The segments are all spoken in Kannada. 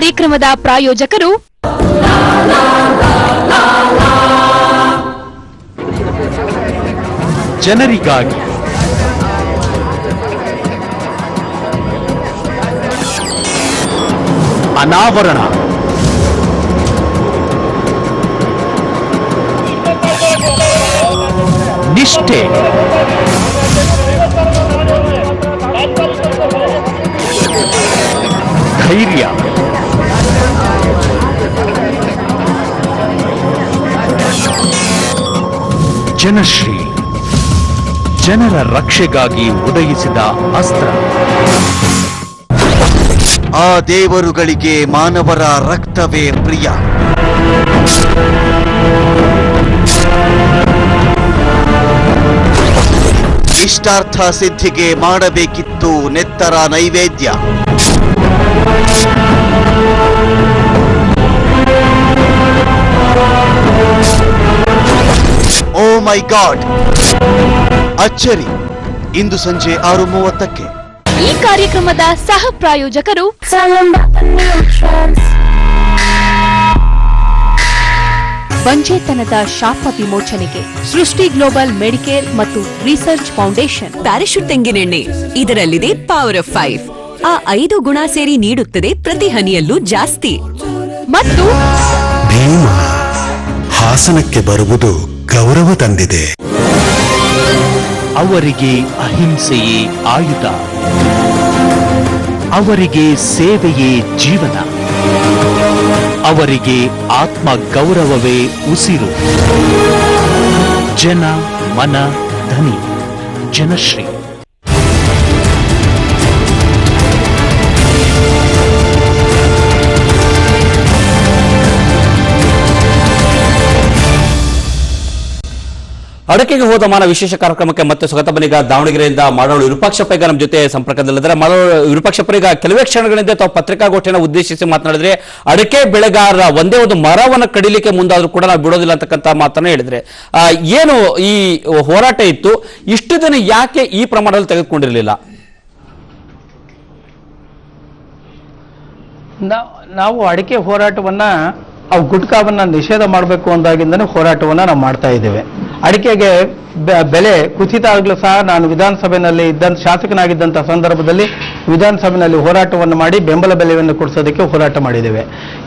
ಕಾರ್ಯಕ್ರಮದ ಪ್ರಾಯೋಜಕರು ಜನರಿಗಾಗಿ ಅನಾವರಣ ನಿಷ್ಠೆ ಧೈರ್ಯ ಜನಶ್ರೀ. ಜನರ ರಕ್ಷೆಗಾಗಿ ಉದಯಿಸಿದ ಅಸ್ತ್ರ. ಆ ದೇವರುಗಳಿಗೆ ಮಾನವರ ರಕ್ತವೇ ಪ್ರಿಯ. ಇಷ್ಟಾರ್ಥ ಸಿದ್ಧಿಗೆ ಮಾಡಬೇಕಿತ್ತು ನೆತ್ತರ ನೈವೇದ್ಯ. My god. ಅಚ್ಚರಿ. ಇಂದು ಸಂಜೆ ಆರು ಮೂವತ್ತಕ್ಕೆ ಈ ಕಾರ್ಯಕ್ರಮದ ಸಹ ಪ್ರಾಯೋಜಕರು ಬಂಜೇತನದ ಶಾಪ ವಿಮೋಚನೆಗೆ ಸೃಷ್ಟಿ ಗ್ಲೋಬಲ್ ಮೆಡಿಕೇರ್ ಮತ್ತು ರಿಸರ್ಚ್ ಫೌಂಡೇಶನ್. ಪ್ಯಾರಾಶೂಟ್ ತೆಂಗಿನೆಣ್ಣೆ ಇದರಲ್ಲಿದೆ ಪವರ್ ಆಫ್ ಫೈವ್. ಆ ಐದು ಗುಣ ಸೇರಿ ನೀಡುತ್ತದೆ ಪ್ರತಿ ಹನಿಯಲ್ಲೂ ಜಾಸ್ತಿ. ಮತ್ತು ಭೀಮ ಹಾಸನಕ್ಕೆ ಬರುವುದು ಗೌರವ ತಂದಿದೆ. ಅವರಿಗೆ ಅಹಿಂಸೆಯೇ ಆಯುಧ. ಅವರಿಗೆ ಸೇವೆಯೇ ಜೀವನ. ಅವರಿಗೆ ಆತ್ಮ ಗೌರವವೇ ಉಸಿರು. ಜನ ಮನ ಧನಿ, ಜನಶ್ರೀ. ಅಡಕೆಗೆ ಹೋದ ಮಾನ ವಿಶೇಷ ಕಾರ್ಯಕ್ರಮಕ್ಕೆ ಮತ್ತೆ ಸ್ವಾಗತ. ಬನ್ನಿಗ ದಾವಣಗೆರೆಯಿಂದ ಮಾಡೋಳು ವಿರೂಪಾಕ್ಷಪ್ಪ ನಮ್ಮ ಜೊತೆ ಸಂಪರ್ಕದಲ್ಲಿದ್ದಾರೆ. ಮಾಡೋಳು ವಿರೂಪಾಕ್ಷಪ್ಪ ಈಗ ಕೆಲವೇ ಕ್ಷಣಗಳಿಂದ ತಾವು ಪತ್ರಿಕಾಗೋಷ್ಠಿಯನ್ನು ಉದ್ದೇಶಿಸಿ ಮಾತನಾಡಿದ್ರೆ, ಅಡಕೆ ಬೆಳೆಗಾರರ ಒಂದೇ ಒಂದು ಮರವನ್ನು ಕಡಿಲಿಕ್ಕೆ ಮುಂದಾದ್ರೂ ಕೂಡ ನಾವು ಬಿಡೋದಿಲ್ಲ ಅಂತಕ್ಕಂಥ ಮಾತನ್ನ ಹೇಳಿದ್ರೆ. ಏನು ಈ ಹೋರಾಟ ಇತ್ತು? ಇಷ್ಟು ದಿನ ಯಾಕೆ ಈ ಪ್ರಮಾಣದಲ್ಲಿ ತೆಗೆದುಕೊಂಡಿರಲಿಲ್ಲ? ನಾವು ಅಡಿಕೆ ಹೋರಾಟವನ್ನ, ಅವು ಗುಟ್ಕಾವನ್ನ ನಿಷೇಧ ಮಾಡಬೇಕು ಅಂದಾಗಿಂದನೇ ಹೋರಾಟವನ್ನ ನಾವು ಮಾಡ್ತಾ ಇದ್ದೇವೆ. ಅಡಿಕೆಗೆ ಬೆಲೆ ಕುಸಿತ ಆಗಲೂ ಸಹ ನಾನು ವಿಧಾನಸಭೆಯಲ್ಲಿ ಇದ್ದಂತ ಶಾಸಕನಾಗಿದ್ದಂಥ ಸಂದರ್ಭದಲ್ಲಿ ವಿಧಾನಸಭೆಯಲ್ಲಿ ಹೋರಾಟವನ್ನು ಮಾಡಿ ಬೆಂಬಲ ಬೆಲೆಯನ್ನು ಕೊಡಿಸೋದಕ್ಕೆ ಹೋರಾಟ ಮಾಡಿದ್ದೇವೆ.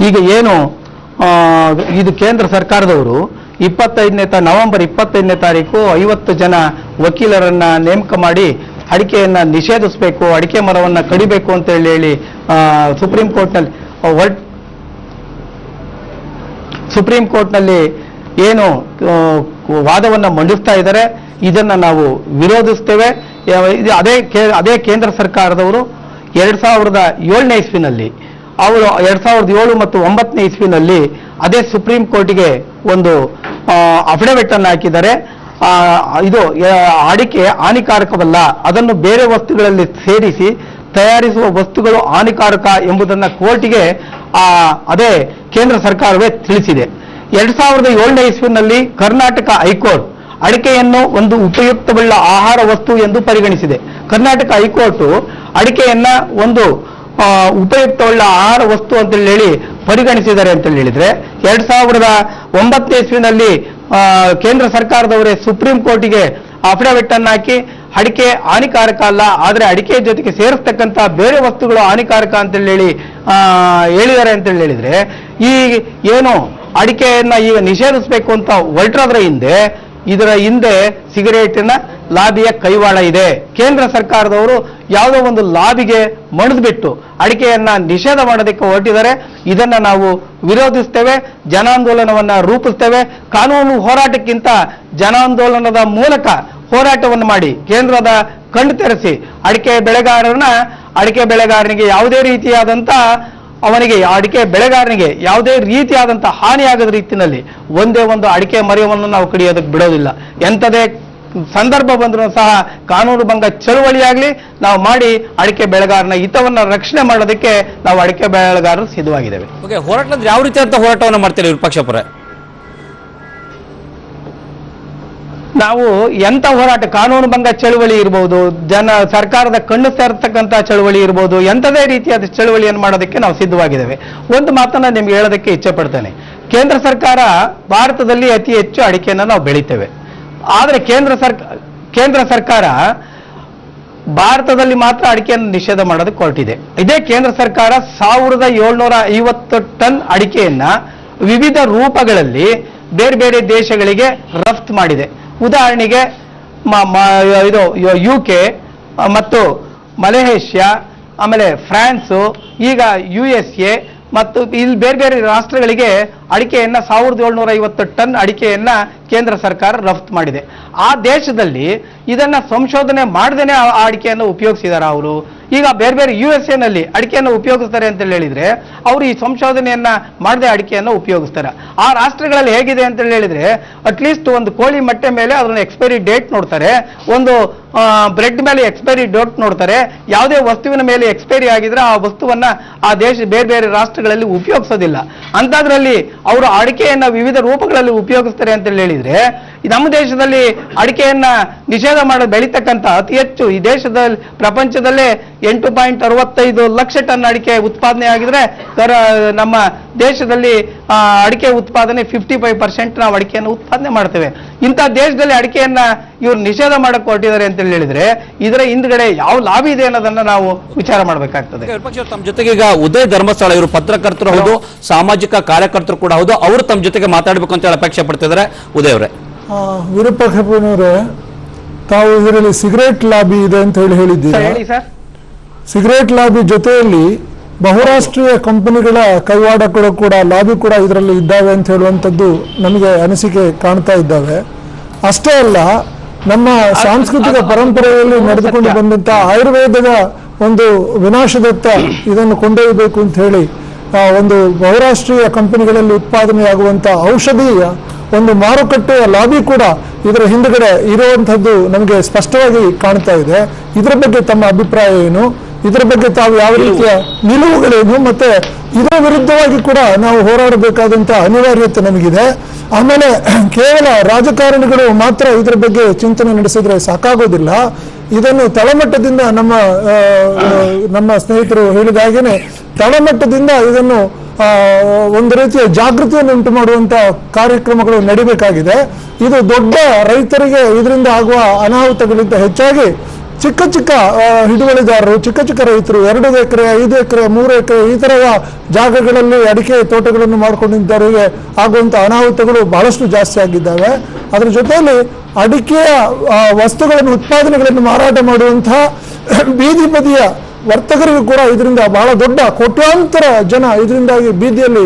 ಈಗ ಏನು ಇದು ಕೇಂದ್ರ ಸರ್ಕಾರದವರು ಇಪ್ಪತ್ತೈದನೇ ತಾ, ನವೆಂಬರ್ ಇಪ್ಪತ್ತೈದನೇ ತಾರೀಕು ಐವತ್ತು ಜನ ವಕೀಲರನ್ನ ನೇಮಕ ಮಾಡಿ ಅಡಿಕೆಯನ್ನ ನಿಷೇಧಿಸಬೇಕು, ಅಡಿಕೆ ಮರವನ್ನ ಕಡಿಬೇಕು ಅಂತ ಹೇಳಿ ಹೇಳಿ ಸುಪ್ರೀಂ ಕೋರ್ಟ್ನಲ್ಲಿ ಸುಪ್ರೀಂ ಕೋರ್ಟ್ನಲ್ಲಿ ಏನು ವಾದವನ್ನು ಮಂಡಿಸ್ತಾ ಇದ್ದಾರೆ, ಇದನ್ನ ನಾವು ವಿರೋಧಿಸ್ತೇವೆ. ಅದೇ ಅದೇ ಕೇಂದ್ರ ಸರ್ಕಾರದವರು ಎರಡ್ ಸಾವಿರದ ಏಳನೇ ಇಸ್ವಿನಲ್ಲಿ ಅವರು ಎರಡ್ ಸಾವಿರದ ಏಳು ಮತ್ತು ಒಂಬತ್ತನೇ ಇಸ್ವಿನಲ್ಲಿ ಅದೇ ಸುಪ್ರೀಂ ಕೋರ್ಟಿಗೆ ಒಂದು ಅಫಿಡವಿಟ್ ಅನ್ನು ಹಾಕಿದ್ದಾರೆ. ಇದು ಅಡಿಕೆ ಹಾನಿಕಾರಕವಲ್ಲ, ಅದನ್ನು ಬೇರೆ ವಸ್ತುಗಳಲ್ಲಿ ಸೇರಿಸಿ ತಯಾರಿಸುವ ವಸ್ತುಗಳು ಹಾನಿಕಾರಕ ಎಂಬುದನ್ನ ಕೋರ್ಟಿಗೆ ಅದೇ ಕೇಂದ್ರ ಸರ್ಕಾರವೇ ತಿಳಿಸಿದೆ. ಎರಡ್ ಸಾವಿರದ ಏಳನೇ ಇಸ್ವಿನಲ್ಲಿ ಕರ್ನಾಟಕ ಹೈಕೋರ್ಟ್ ಅಡಿಕೆಯನ್ನು ಒಂದು ಉಪಯುಕ್ತವುಳ್ಳ ಆಹಾರ ವಸ್ತು ಎಂದು ಪರಿಗಣಿಸಿದೆ. ಕರ್ನಾಟಕ ಹೈಕೋರ್ಟ್ ಅಡಿಕೆಯನ್ನ ಒಂದು ಉಪಯುಕ್ತವುಳ್ಳ ಆಹಾರ ವಸ್ತು ಅಂತ ಹೇಳಿ ಪರಿಗಣಿಸಿದ್ದಾರೆ ಅಂತ ಹೇಳಿದ್ರೆ, ಎರಡ್ ಸಾವಿರದ ಒಂಬತ್ತನೇ ಇಸ್ವಿನಲ್ಲಿ ಕೇಂದ್ರ ಸರ್ಕಾರದವರೇ ಸುಪ್ರೀಂ ಕೋರ್ಟಿಗೆ ಅಫಿಡವಿಟ್ ಅನ್ನು ಹಾಕಿ ಅಡಿಕೆ ಹಾನಿಕಾರಕ ಅಲ್ಲ, ಆದರೆ ಅಡಿಕೆ ಜೊತೆಗೆ ಸೇರಿಸ್ತಕ್ಕಂಥ ಬೇರೆ ವಸ್ತುಗಳು ಹಾನಿಕಾರಕ ಅಂತ ಹೇಳಿ ಹೇಳಿದ್ದಾರೆ ಅಂತ ಹೇಳಿದ್ರೆ, ಈ ಏನು ಅಡಿಕೆಯನ್ನ ಈಗ ನಿಷೇಧಿಸಬೇಕು ಅಂತ ಹೊರಟಿರೋದ್ರ ಹಿಂದೆ, ಇದರ ಹಿಂದೆ ಸಿಗರೇಟಿನ ಲಾಬಿಯ ಕೈವಾಳ ಇದೆ. ಕೇಂದ್ರ ಸರ್ಕಾರದವರು ಯಾವುದೋ ಒಂದು ಲಾಬಿಗೆ ಮಣಿದ್ಬಿಟ್ಟು ಅಡಿಕೆಯನ್ನ ನಿಷೇಧ ಮಾಡೋದಕ್ಕೆ ಹೊರಟಿದ್ದಾರೆ. ಇದನ್ನ ನಾವು ವಿರೋಧಿಸ್ತೇವೆ, ಜನಾಂದೋಲನವನ್ನ ರೂಪಿಸ್ತೇವೆ. ಕಾನೂನು ಹೋರಾಟಕ್ಕಿಂತ ಜನಾಂದೋಲನದ ಮೂಲಕ ಹೋರಾಟವನ್ನು ಮಾಡಿ ಕೇಂದ್ರದ ಕಣ್ಣು ತೆರೆಸಿ ಅಡಿಕೆ ಬೆಳೆಗಾರರನ್ನ, ಅಡಿಕೆ ಬೆಳೆಗಾರನಿಗೆ ಯಾವುದೇ ರೀತಿಯಾದಂತ ಅವನಿಗೆ ಅಡಿಕೆ ಬೆಳೆಗಾರನಿಗೆ ಯಾವುದೇ ರೀತಿಯಾದಂಥ ಹಾನಿಯಾಗದ ರೀತಿಯಲ್ಲಿ ಒಂದೇ ಒಂದು ಅಡಿಕೆ ಮರವನ್ನು ನಾವು ಕಡಿಯೋದಕ್ಕೆ ಬಿಡೋದಿಲ್ಲ. ಎಂಥದೇ ಸಂದರ್ಭ ಬಂದರೂ ಸಹ ಕಾನೂನು ಭಂಗ ಚಳುವಳಿಯಾಗಲಿ ನಾವು ಮಾಡಿ ಅಡಿಕೆ ಬೆಳೆಗಾರನ ಹಿತವನ್ನ ರಕ್ಷಣೆ ಮಾಡೋದಕ್ಕೆ ನಾವು ಅಡಿಕೆ ಬೆಳೆಗಾರರು ಸಿದ್ಧವಾಗಿದ್ದೇವೆ. ಓಕೆ ಹೋರಾಟದ ಯಾವ ಅಂತ ಹೋರಾಟವನ್ನು ಮಾಡ್ತೀರಿ ವಿರೂಪಾಕ್ಷಪ್ಪರೇ ನಾವು ಎಂಥ ಹೋರಾಟ, ಕಾನೂನು ಭಂಗ ಚಳುವಳಿ ಇರ್ಬೋದು, ಜನ ಸರ್ಕಾರದ ಕಣ್ಣು ಸೇರ್ತಕ್ಕಂಥ ಚಳುವಳಿ ಇರ್ಬೋದು, ಎಂಥದೇ ರೀತಿಯಾದ ಚಳುವಳಿಯನ್ನು ಮಾಡೋದಕ್ಕೆ ನಾವು ಸಿದ್ಧವಾಗಿದ್ದೇವೆ. ಒಂದು ಮಾತನ್ನ ನಿಮ್ಗೆ ಹೇಳೋದಕ್ಕೆ ಇಚ್ಛೆ ಪಡ್ತೇನೆ. ಕೇಂದ್ರ ಸರ್ಕಾರ ಭಾರತದಲ್ಲಿ ಅತಿ ಹೆಚ್ಚು ಅಡಿಕೆಯನ್ನು ನಾವು ಬೆಳಿತೇವೆ. ಆದರೆ ಕೇಂದ್ರ ಸರ್ಕಾರ ಕೇಂದ್ರ ಸರ್ಕಾರ ಭಾರತದಲ್ಲಿ ಮಾತ್ರ ಅಡಿಕೆಯನ್ನು ನಿಷೇಧ ಮಾಡೋದಕ್ಕೆ ಹೊರಟಿದೆ. ಇದೇ ಕೇಂದ್ರ ಸರ್ಕಾರ ಸಾವಿರದ ಏಳ್ನೂರ ಐವತ್ತು ಟನ್ ಅಡಿಕೆಯನ್ನ ವಿವಿಧ ರೂಪಗಳಲ್ಲಿ ಬೇರೆ ಬೇರೆ ದೇಶಗಳಿಗೆ ರಫ್ತು ಮಾಡಿದೆ. ಉದಾಹರಣೆಗೆ ಇದು, ಯು ಕೆ ಮತ್ತು ಮಲೇಷಿಯಾ, ಆಮೇಲೆ ಫ್ರಾನ್ಸು, ಈಗ ಯು ಎಸ್ ಎ ಮತ್ತು ಇಲ್ಲಿ ಬೇರೆ ಬೇರೆ ರಾಷ್ಟ್ರಗಳಿಗೆ ಅಡಿಕೆಯನ್ನು ಸಾವಿರದ ಏಳ್ನೂರ ಐವತ್ತು ಟನ್ ಅಡಿಕೆಯನ್ನ ಕೇಂದ್ರ ಸರ್ಕಾರ ರಫ್ತು ಮಾಡಿದೆ. ಆ ದೇಶದಲ್ಲಿ ಇದನ್ನ ಸಂಶೋಧನೆ ಮಾಡದೇನೆ ಆ ಅಡಿಕೆಯನ್ನು ಉಪಯೋಗಿಸಿದಾರ ಅವರು. ಈಗ ಬೇರೆ ಬೇರೆ ಯು ಎಸ್ ಎನಲ್ಲಿ ಅಡಿಕೆಯನ್ನು ಉಪಯೋಗಿಸ್ತಾರೆ ಅಂತ ಹೇಳಿದ್ರೆ, ಅವರು ಈ ಸಂಶೋಧನೆಯನ್ನ ಮಾಡದೆ ಅಡಿಕೆಯನ್ನು ಉಪಯೋಗಿಸ್ತಾರೆ. ಆ ರಾಷ್ಟ್ರಗಳಲ್ಲಿ ಹೇಗಿದೆ ಅಂತ ಹೇಳಿದ್ರೆ ಅಟ್ಲೀಸ್ಟ್ ಒಂದು ಕೋಳಿ ಮೊಟ್ಟೆ ಮೇಲೆ ಅದನ್ನ ಎಕ್ಸ್ಪೈರಿ ಡೇಟ್ ನೋಡ್ತಾರೆ. ಒಂದು ಬ್ರೆಡ್ ಮೇಲೆ ಎಕ್ಸ್ಪೈರಿ ಡೇಟ್ ನೋಡ್ತಾರೆ. ಯಾವುದೇ ವಸ್ತುವಿನ ಮೇಲೆ ಎಕ್ಸ್ಪೈರಿ ಆಗಿದ್ರೆ ಆ ವಸ್ತುವನ್ನ ಆ ದೇಶ, ಬೇರೆ ಬೇರೆ ರಾಷ್ಟ್ರಗಳಲ್ಲಿ ಉಪಯೋಗಿಸೋದಿಲ್ಲ. ಅಂತದ್ರಲ್ಲಿ ಅವರು ಅಡಿಕೆಯನ್ನ ವಿವಿಧ ರೂಪಗಳಲ್ಲಿ ಉಪಯೋಗಿಸ್ತಾರೆ ಅಂತ ಹೇಳಿದ್ರೆ ನಮ್ಮ ದೇಶದಲ್ಲಿ ಅಡಿಕೆಯನ್ನ ನಿಷೇಧ ಮಾಡಿ ಬೆಳೀತಕ್ಕಂಥ ಅತಿ ಹೆಚ್ಚು ಈ ದೇಶದಲ್ಲಿ ಪ್ರಪಂಚದಲ್ಲೇ ಎಂಟು ಪಾಯಿಂಟ್ ಅರವತ್ತೈದು ಲಕ್ಷ ಟನ್ ಅಡಿಕೆ ಉತ್ಪಾದನೆ ಆಗಿದ್ರೆ ನಮ್ಮ ದೇಶದಲ್ಲಿ ಅಡಿಕೆ ಉತ್ಪಾದನೆ ಫಿಫ್ಟಿ ಫೈವ್ ಪರ್ಸೆಂಟ್ ನಾವು ಅಡಿಕೆಯನ್ನು ಉತ್ಪಾದನೆ ಮಾಡ್ತೇವೆ. ಇಂಥ ದೇಶದಲ್ಲಿ ಅಡಿಕೆಯನ್ನ ಇವ್ರು ನಿಷೇಧ ಮಾಡಕ್ಕೆ ಹೊರಟಿದ್ದಾರೆ ಅಂತ ಹೇಳಿದ್ರೆ ಇದರ ಹಿಂದ್ಗಡೆ ಯಾವ ಲಾಭ ಇದೆ ಅನ್ನೋದನ್ನ ನಾವು ವಿಚಾರ ಮಾಡಬೇಕಾಗ್ತದೆ. ತಮ್ಮ ಜೊತೆಗೆ ಈಗ ಉದಯ ಧರ್ಮಸ್ಥಳ ಇವರು ಪತ್ರಕರ್ತರು ಹೌದು ಸಾಮಾಜಿಕ ಕಾರ್ಯಕರ್ತರು ಕೂಡ ಹೌದು ಅವರು ತಮ್ಮ ಜೊತೆಗೆ ಮಾತಾಡಬೇಕು ಅಂತ ಹೇಳಿ ಅಪೇಕ್ಷೆ ಪಡ್ತಿದ್ದಾರೆ. ಉದಯ್ ಅವರೇ. ಆ, ವಿರೂಪಾಕ್ಷಪ್ಪನವರೇ ತಾವು ಇದರಲ್ಲಿ ಸಿಗರೇಟ್ ಲಾಬಿ ಇದೆ ಅಂತ ಹೇಳಿ ಹೇಳಿದ್ದೀರಿ? ಸಿಗರೇಟ್ ಲಾಬಿ ಜೊತೆಯಲ್ಲಿ ಬಹುರಾಷ್ಟ್ರೀಯ ಕಂಪನಿಗಳ ಕೈವಾಡಗಳು ಕೂಡ ಲಾಬಿ ಕೂಡ ಇದರಲ್ಲಿ ಇದ್ದಾವೆ ಅಂತ ಹೇಳುವಂಥದ್ದು ನಮಗೆ ಅನಿಸಿಕೆ ಕಾಣ್ತಾ ಇದ್ದಾವೆ. ಅಷ್ಟೇ ಅಲ್ಲ ನಮ್ಮ ಸಾಂಸ್ಕೃತಿಕ ಪರಂಪರೆಯಲ್ಲಿ ನಡೆದುಕೊಂಡು ಬಂದಂತ ಆಯುರ್ವೇದದ ಒಂದು ವಿನಾಶದತ್ತ ಇದನ್ನು ಕೊಂಡೊಯ್ಯಬೇಕು ಅಂತ ಹೇಳಿ ಆ, ಒಂದು ಬಹುರಾಷ್ಟ್ರೀಯ ಕಂಪನಿಗಳಲ್ಲಿ ಉತ್ಪಾದನೆಯಾಗುವಂಥ ಔಷಧಿಯ ಒಂದು ಮಾರುಕಟ್ಟೆಯ ಲಾಬಿ ಕೂಡ ಇದರ ಹಿಂದುಗಡೆ ಇರುವಂತಹದ್ದು ನಮಗೆ ಸ್ಪಷ್ಟವಾಗಿ ಕಾಣ್ತಾ ಇದೆ. ಇದರ ಬಗ್ಗೆ ತಮ್ಮ ಅಭಿಪ್ರಾಯ ಏನು? ಇದರ ಬಗ್ಗೆ ತಾವು ಯಾವ ರೀತಿಯ ನಿಲುವುಗಳೇನು? ಮತ್ತೆ ಇದರ ವಿರುದ್ಧವಾಗಿ ಕೂಡ ನಾವು ಹೋರಾಡಬೇಕಾದಂತ ಅನಿವಾರ್ಯತೆ ನಮಗಿದೆ. ಆಮೇಲೆ ಕೇವಲ ರಾಜಕಾರಣಿಗಳು ಮಾತ್ರ ಇದರ ಬಗ್ಗೆ ಚಿಂತನೆ ನಡೆಸಿದ್ರೆ ಸಾಕಾಗೋದಿಲ್ಲ. ಇದನ್ನು ತಳಮಟ್ಟದಿಂದ ನಮ್ಮ ನಮ್ಮ ಸ್ನೇಹಿತರು ಹೇಳಿದ ಹಾಗೇನೆ ತಳಮಟ್ಟದಿಂದ ಇದನ್ನು ಒಂದು ರೀತಿಯ ಜಾಗೃತಿಯನ್ನು ಉಂಟು ಮಾಡುವಂತ ಕಾರ್ಯಕ್ರಮಗಳು ನಡಿಬೇಕಾಗಿದೆ. ಇದು ದೊಡ್ಡ ರೈತರಿಗೆ ಇದರಿಂದ ಆಗುವ ಅನಾಹುತಗಳಿಂದ ಹೆಚ್ಚಾಗಿ ಚಿಕ್ಕ ಚಿಕ್ಕ ಹಿಡುವಳಿದಾರರು, ಚಿಕ್ಕ ಚಿಕ್ಕ ರೈತರು, ಎರಡು ಎಕರೆ, ಐದು ಎಕರೆ, ಮೂರು ಎಕರೆ ಈ ತರಹ ಜಾಗಗಳಲ್ಲಿ ಅಡಿಕೆ ತೋಟಗಳನ್ನು ಮಾಡಿಕೊಂಡಿದ್ದವರಿಗೆ ಆಗುವಂತ ಅನಾಹುತಗಳು ಬಹಳಷ್ಟು ಜಾಸ್ತಿ ಆಗಿದ್ದಾವೆ. ಅದರ ಜೊತೆಯಲ್ಲಿ ಅಡಿಕೆಯ ವಸ್ತುಗಳನ್ನು, ಉತ್ಪಾದನೆಗಳನ್ನು ಮಾರಾಟ ಮಾಡುವಂತಹ ಬೀದಿ ಬದಿಯ ವರ್ತಕರಿಗೂ ಕೂಡ ಇದರಿಂದ ಬಹಳ ದೊಡ್ಡ ಕೋಟ್ಯಾಂತರ ಜನ ಇದರಿಂದಾಗಿ ಬೀದಿಯಲ್ಲಿ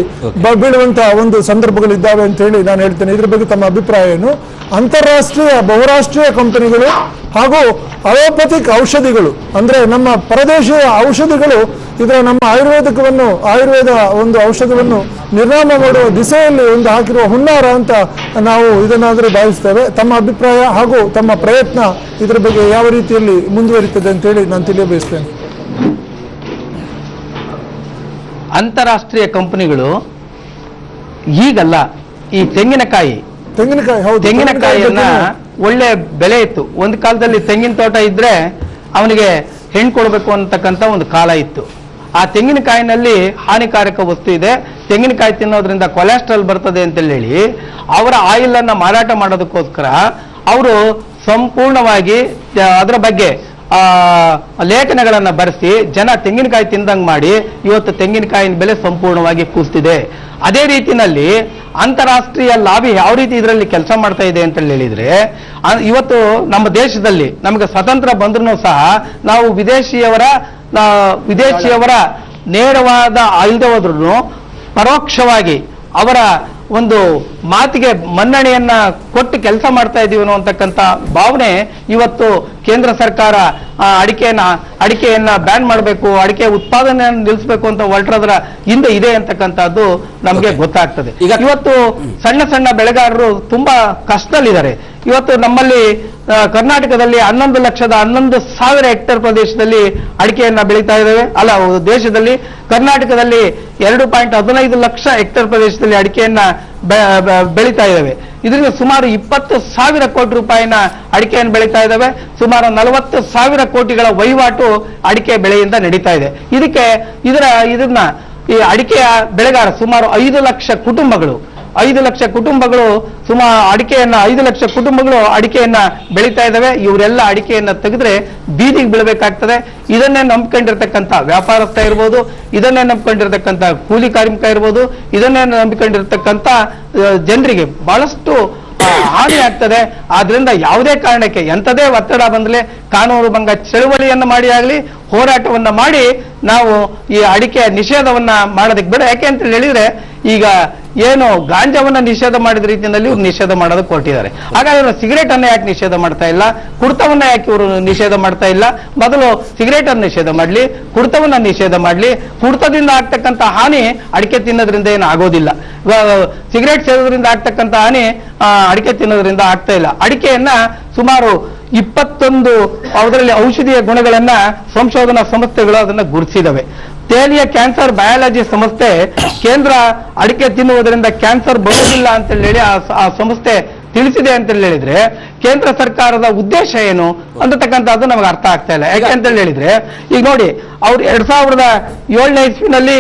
ಬೀಳುವಂತಹ ಒಂದು ಸಂದರ್ಭಗಳಿದ್ದಾವೆ ಅಂತ ಹೇಳಿ ನಾನು ಹೇಳ್ತೇನೆ. ಇದ್ರ ಬಗ್ಗೆ ತಮ್ಮ ಅಭಿಪ್ರಾಯ ಏನು? ಅಂತಾರಾಷ್ಟ್ರೀಯ ಬಹುರಾಷ್ಟ್ರೀಯ ಕಂಪನಿಗಳು ಹಾಗೂ ಅಲೋಪತಿಕ್ ಔಷಧಿಗಳು ಅಂದ್ರೆ ನಮ್ಮ ಪರದೇಶೀಯ ಔಷಧಿಗಳು ಇದರ ನಮ್ಮ ಆಯುರ್ವೇದಕವನ್ನು ಆಯುರ್ವೇದ ಒಂದು ಔಷಧವನ್ನು ನಿರ್ನಾಮ ಮಾಡುವ ದಿಸೆಯಲ್ಲಿ ಒಂದು ಹಾಕಿರುವ ಹುನ್ನಾರ ಅಂತ ನಾವು ಇದನ್ನಾದರೂ ಭಾವಿಸ್ತೇವೆ. ತಮ್ಮ ಅಭಿಪ್ರಾಯ ಹಾಗೂ ತಮ್ಮ ಪ್ರಯತ್ನ ಇದರ ಬಗ್ಗೆ ಯಾವ ರೀತಿಯಲ್ಲಿ ಮುಂದುವರಿತದೆ ಅಂತ ಹೇಳಿ ನಾನು ತಿಳಿಯಬಯಸ್ತೇನೆ. ಅಂತಾರಾಷ್ಟ್ರೀಯ ಕಂಪನಿಗಳು ಈಗಲ್ಲ ಈ ತೆಂಗಿನಕಾಯಿ. ತೆಂಗಿನಕಾಯಿ ಹೌದು. ತೆಂಗಿನಕಾಯಿಯನ್ನ ಒಳ್ಳೆ ಬೆಲೆ ಇತ್ತು. ಒಂದು ಕಾಲದಲ್ಲಿ ತೆಂಗಿನ ತೋಟ ಇದ್ರೆ ಅವನಿಗೆ ಹೆಣ್ಣು ಕೊಡಬೇಕು ಅಂತಕ್ಕಂಥ ಒಂದು ಕಾಲ ಇತ್ತು. ಆ ತೆಂಗಿನಕಾಯಿನಲ್ಲಿ ಹಾನಿಕಾರಕ ವಸ್ತು ಇದೆ. ತೆಂಗಿನಕಾಯಿ ತಿನ್ನೋದ್ರಿಂದ ಕೊಲೆಸ್ಟ್ರಾಲ್ ಬರ್ತದೆ ಅಂತ ಹೇಳಿ ಅವರ ಆಯಿಲ್ ಅನ್ನ ಮಾರಾಟ ಮಾಡೋದಕ್ಕೋಸ್ಕರ ಅವರು ಸಂಪೂರ್ಣವಾಗಿ ಅದರ ಬಗ್ಗೆ ಲೇಖನಗಳನ್ನ ಬರೆಸಿ ಜನ ತೆಂಗಿನಕಾಯಿ ತಿಂದಂಗೆ ಮಾಡಿ ಇವತ್ತು ತೆಂಗಿನಕಾಯಿನ ಬೆಲೆ ಸಂಪೂರ್ಣವಾಗಿ ಕುಸಿದಿದೆ ಅದೇ ರೀತಿಯಲ್ಲಿ ಅಂತಾರಾಷ್ಟ್ರೀಯ ಲಾಬಿ ಯಾವ ರೀತಿ ಇದರಲ್ಲಿ ಕೆಲಸ ಮಾಡ್ತಾ ಇದೆ ಅಂತ ಹೇಳಿದ್ರೆ ಇವತ್ತು ನಮ್ಮ ದೇಶದಲ್ಲಿ ನಮಗೆ ಸ್ವತಂತ್ರ ಬಂದ್ರೂ ಸಹ ನಾವು ವಿದೇಶಿಯವರ ವಿದೇಶಿಯವರ ನೇರವಾದ ಹೋದ್ರೂ ಪರೋಕ್ಷವಾಗಿ ಅವರ ಒಂದು ಮಾತಿಗೆ ಮನ್ನಣೆಯನ್ನ ಕೊಟ್ಟು ಕೆಲಸ ಮಾಡ್ತಾ ಇದೀವಿ ಅನ್ನುವಂತಕ್ಕಂಥ ಭಾವನೆ ಇವತ್ತು ಕೇಂದ್ರ ಸರ್ಕಾರ ಆ, ಅಡಿಕೆಯನ್ನ ಅಡಿಕೆಯನ್ನ ಬ್ಯಾನ್ ಮಾಡಬೇಕು ಅಡಿಕೆ ಉತ್ಪಾದನೆಯನ್ನು ನಿಲ್ಲಿಸಬೇಕು ಅಂತ ಹೊರಟ್ರದ್ರ ಹಿಂದೆ ಇದೆ ಅಂತಕ್ಕಂಥದ್ದು ನಮಗೆ ಗೊತ್ತಾಗ್ತದೆ. ಇವತ್ತು ಸಣ್ಣ ಸಣ್ಣ ಬೆಳೆಗಾರರು ತುಂಬಾ ಕಷ್ಟದಲ್ಲಿದ್ದಾರೆ. ಇವತ್ತು ನಮ್ಮಲ್ಲಿ ಕರ್ನಾಟಕದಲ್ಲಿ ಹನ್ನೊಂದು ಲಕ್ಷದ ಹನ್ನೊಂದು ಸಾವಿರ ಹೆಕ್ಟೇರ್ ಪ್ರದೇಶದಲ್ಲಿ ಅಡಿಕೆಯನ್ನ ಬೆಳೀತಾ ಇದ್ದೇವೆ. ಅಲ್ಲ ದೇಶದಲ್ಲಿ ಕರ್ನಾಟಕದಲ್ಲಿ ಎರಡು ಪಾಯಿಂಟ್ ಹದಿನೈದು ಲಕ್ಷ ಹೆಕ್ಟೇರ್ ಪ್ರದೇಶದಲ್ಲಿ ಅಡಿಕೆಯನ್ನ ಬೆಳೀತಾ ಇದ್ದಾವೆ. ಇದರಿಂದ ಸುಮಾರು ಇಪ್ಪತ್ತು ಸಾವಿರ ಕೋಟಿ ರೂಪಾಯಿನ ಅಡಿಕೆಯನ್ನು ಬೆಳೀತಾ ಇದ್ದಾವೆ. ಸುಮಾರು ನಲವತ್ತು ಸಾವಿರ ಕೋಟಿಗಳ ವಹಿವಾಟು ಅಡಿಕೆ ಬೆಳೆಯಿಂದ ನಡೀತಾ ಇದೆ. ಇದಕ್ಕೆ, ಇದರ, ಇದನ್ನ ಈ ಅಡಿಕೆಯ ಬೆಳೆಗಾರ ಸುಮಾರು ಐದು ಲಕ್ಷ ಕುಟುಂಬಗಳು ಐದು ಲಕ್ಷ ಕುಟುಂಬಗಳು ಸುಮಾರು ಅಡಿಕೆಯನ್ನ, ಐದು ಲಕ್ಷ ಕುಟುಂಬಗಳು ಅಡಿಕೆಯನ್ನ ಬೆಳೀತಾ ಇದ್ದಾವೆ. ಇವರೆಲ್ಲ ಅಡಿಕೆಯನ್ನ ತೆಗೆದ್ರೆ ಬೀದಿಗೆ ಬೀಳಬೇಕಾಗ್ತದೆ. ಇದನ್ನೇ ನಂಬ್ಕೊಂಡಿರ್ತಕ್ಕಂಥ ವ್ಯಾಪಾರಸ್ಥ ಇರ್ಬೋದು, ಇದನ್ನೇ ನಂಬ್ಕೊಂಡಿರ್ತಕ್ಕಂಥ ಕೂಲಿ ಕಾರ್ಮಿಕ ಇರ್ಬೋದು, ಇದನ್ನೇ ನಂಬಿಕೊಂಡಿರ್ತಕ್ಕಂಥ ಜನರಿಗೆ ಬಹಳಷ್ಟು ಹಾನಿ ಆಗ್ತದೆ. ಆದ್ರಿಂದ ಯಾವುದೇ ಕಾರಣಕ್ಕೆ ಎಂಥದೇ ಒತ್ತಡ ಬಂದಲೆ ಕಾನೂನು ಭಂಗ ಚಳುವಳಿಯನ್ನು ಮಾಡಿ ಆಗಲಿ, ಹೋರಾಟವನ್ನ ಮಾಡಿ ನಾವು ಈ ಅಡಿಕೆ ನಿಷೇಧವನ್ನ ಮಾಡೋದಕ್ಕೆ ಬೇಡ. ಯಾಕೆ ಅಂತ ಹೇಳಿದ್ರೆ, ಈಗ ಏನು ಗಾಂಜಾವನ್ನ ನಿಷೇಧ ಮಾಡಿದ ರೀತಿಯಲ್ಲಿ ಇವ್ರು ನಿಷೇಧ ಮಾಡೋದು ಕೊಟ್ಟಿದ್ದಾರೆ ಹಾಗಾದ್ರೆ ಇವರು ಸಿಗರೇಟ್ ಅನ್ನ ಯಾಕೆ ನಿಷೇಧ ಮಾಡ್ತಾ ಇಲ್ಲ? ಕುರ್ತವನ್ನ ಯಾಕೆ ಇವರು ನಿಷೇಧ ಮಾಡ್ತಾ ಇಲ್ಲ? ಮೊದಲು ಸಿಗರೇಟ್ ಅನ್ನು ನಿಷೇಧ ಮಾಡ್ಲಿ ಕುರ್ತವನ್ನ ನಿಷೇಧ ಮಾಡ್ಲಿ ಕುರ್ತದಿಂದ ಆಗ್ತಕ್ಕಂಥ ಹಾನಿ ಅಡಿಕೆ ತಿನ್ನೋದ್ರಿಂದ ಏನು ಆಗೋದಿಲ್ಲ. ಸಿಗರೇಟ್ ಸೇದೋದ್ರಿಂದ ಆಗ್ತಕ್ಕಂಥ ಹಾನಿ ಅಡಿಕೆ ತಿನ್ನೋದ್ರಿಂದ ಆಗ್ತಾ ಇಲ್ಲ. ಅಡಿಕೆಯನ್ನ ಸುಮಾರು ಇಪ್ಪತ್ತೊಂದು ಅದರಲ್ಲಿ ಔಷಧೀಯ ಗುಣಗಳನ್ನ ಸಂಶೋಧನಾ ಸಂಸ್ಥೆಗಳು ಅದನ್ನ ಗುರುತಿಸಿದವೆ. ತೇಲಿಯ ಕ್ಯಾನ್ಸರ್ ಬಯಾಲಜಿ ಸಂಸ್ಥೆ ಕೇಂದ್ರ ಅಡಿಕೆ ತಿನ್ನುವುದರಿಂದ ಕ್ಯಾನ್ಸರ್ ಬರುವುದಿಲ್ಲ ಅಂತ ಹೇಳಿ ಆ ಸಂಸ್ಥೆ ತಿಳಿಸಿದೆ ಅಂತ ಹೇಳಿದ್ರೆ ಕೇಂದ್ರ ಸರ್ಕಾರದ ಉದ್ದೇಶ ಏನು ಅಂತಕ್ಕಂಥದ್ದು ನಮಗೆ ಅರ್ಥ ಆಗ್ತಾ ಇಲ್ಲ. ಯಾಕೆ ಅಂತ ಹೇಳಿದ್ರೆ ಈಗ ನೋಡಿ ಅವ್ರು ಎರಡ್ ಸಾವಿರದ ಏಳನೇ ಇಸ್ವಿನಲ್ಲಿ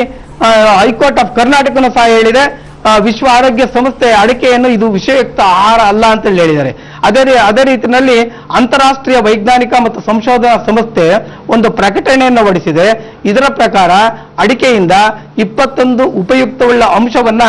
ಹೈಕೋರ್ಟ್ ಆಫ್ ಕರ್ನಾಟಕನು ಸಹ ಹೇಳಿದೆ ಆ, ವಿಶ್ವ ಆರೋಗ್ಯ ಸಂಸ್ಥೆ ಅಡಿಕೆಯನ್ನು ಇದು ವಿಷಯುಕ್ತ ಆಹಾರ ಅಲ್ಲ ಅಂತ ಹೇಳಿ ಹೇಳಿದ್ದಾರೆ. ಅದೇ ಅದೇ ರೀತಿಯಲ್ಲಿ ಅಂತಾರಾಷ್ಟ್ರೀಯ ವೈಜ್ಞಾನಿಕ ಮತ್ತು ಸಂಶೋಧನಾ ಸಂಸ್ಥೆ ಒಂದು ಪ್ರಕಟಣೆಯನ್ನು ಹೊರಡಿಸಿದೆ. ಇದರ ಪ್ರಕಾರ ಅಡಿಕೆಯಿಂದ ಇಪ್ಪತ್ತೊಂದು ಉಪಯುಕ್ತವುಳ್ಳ ಅಂಶವನ್ನ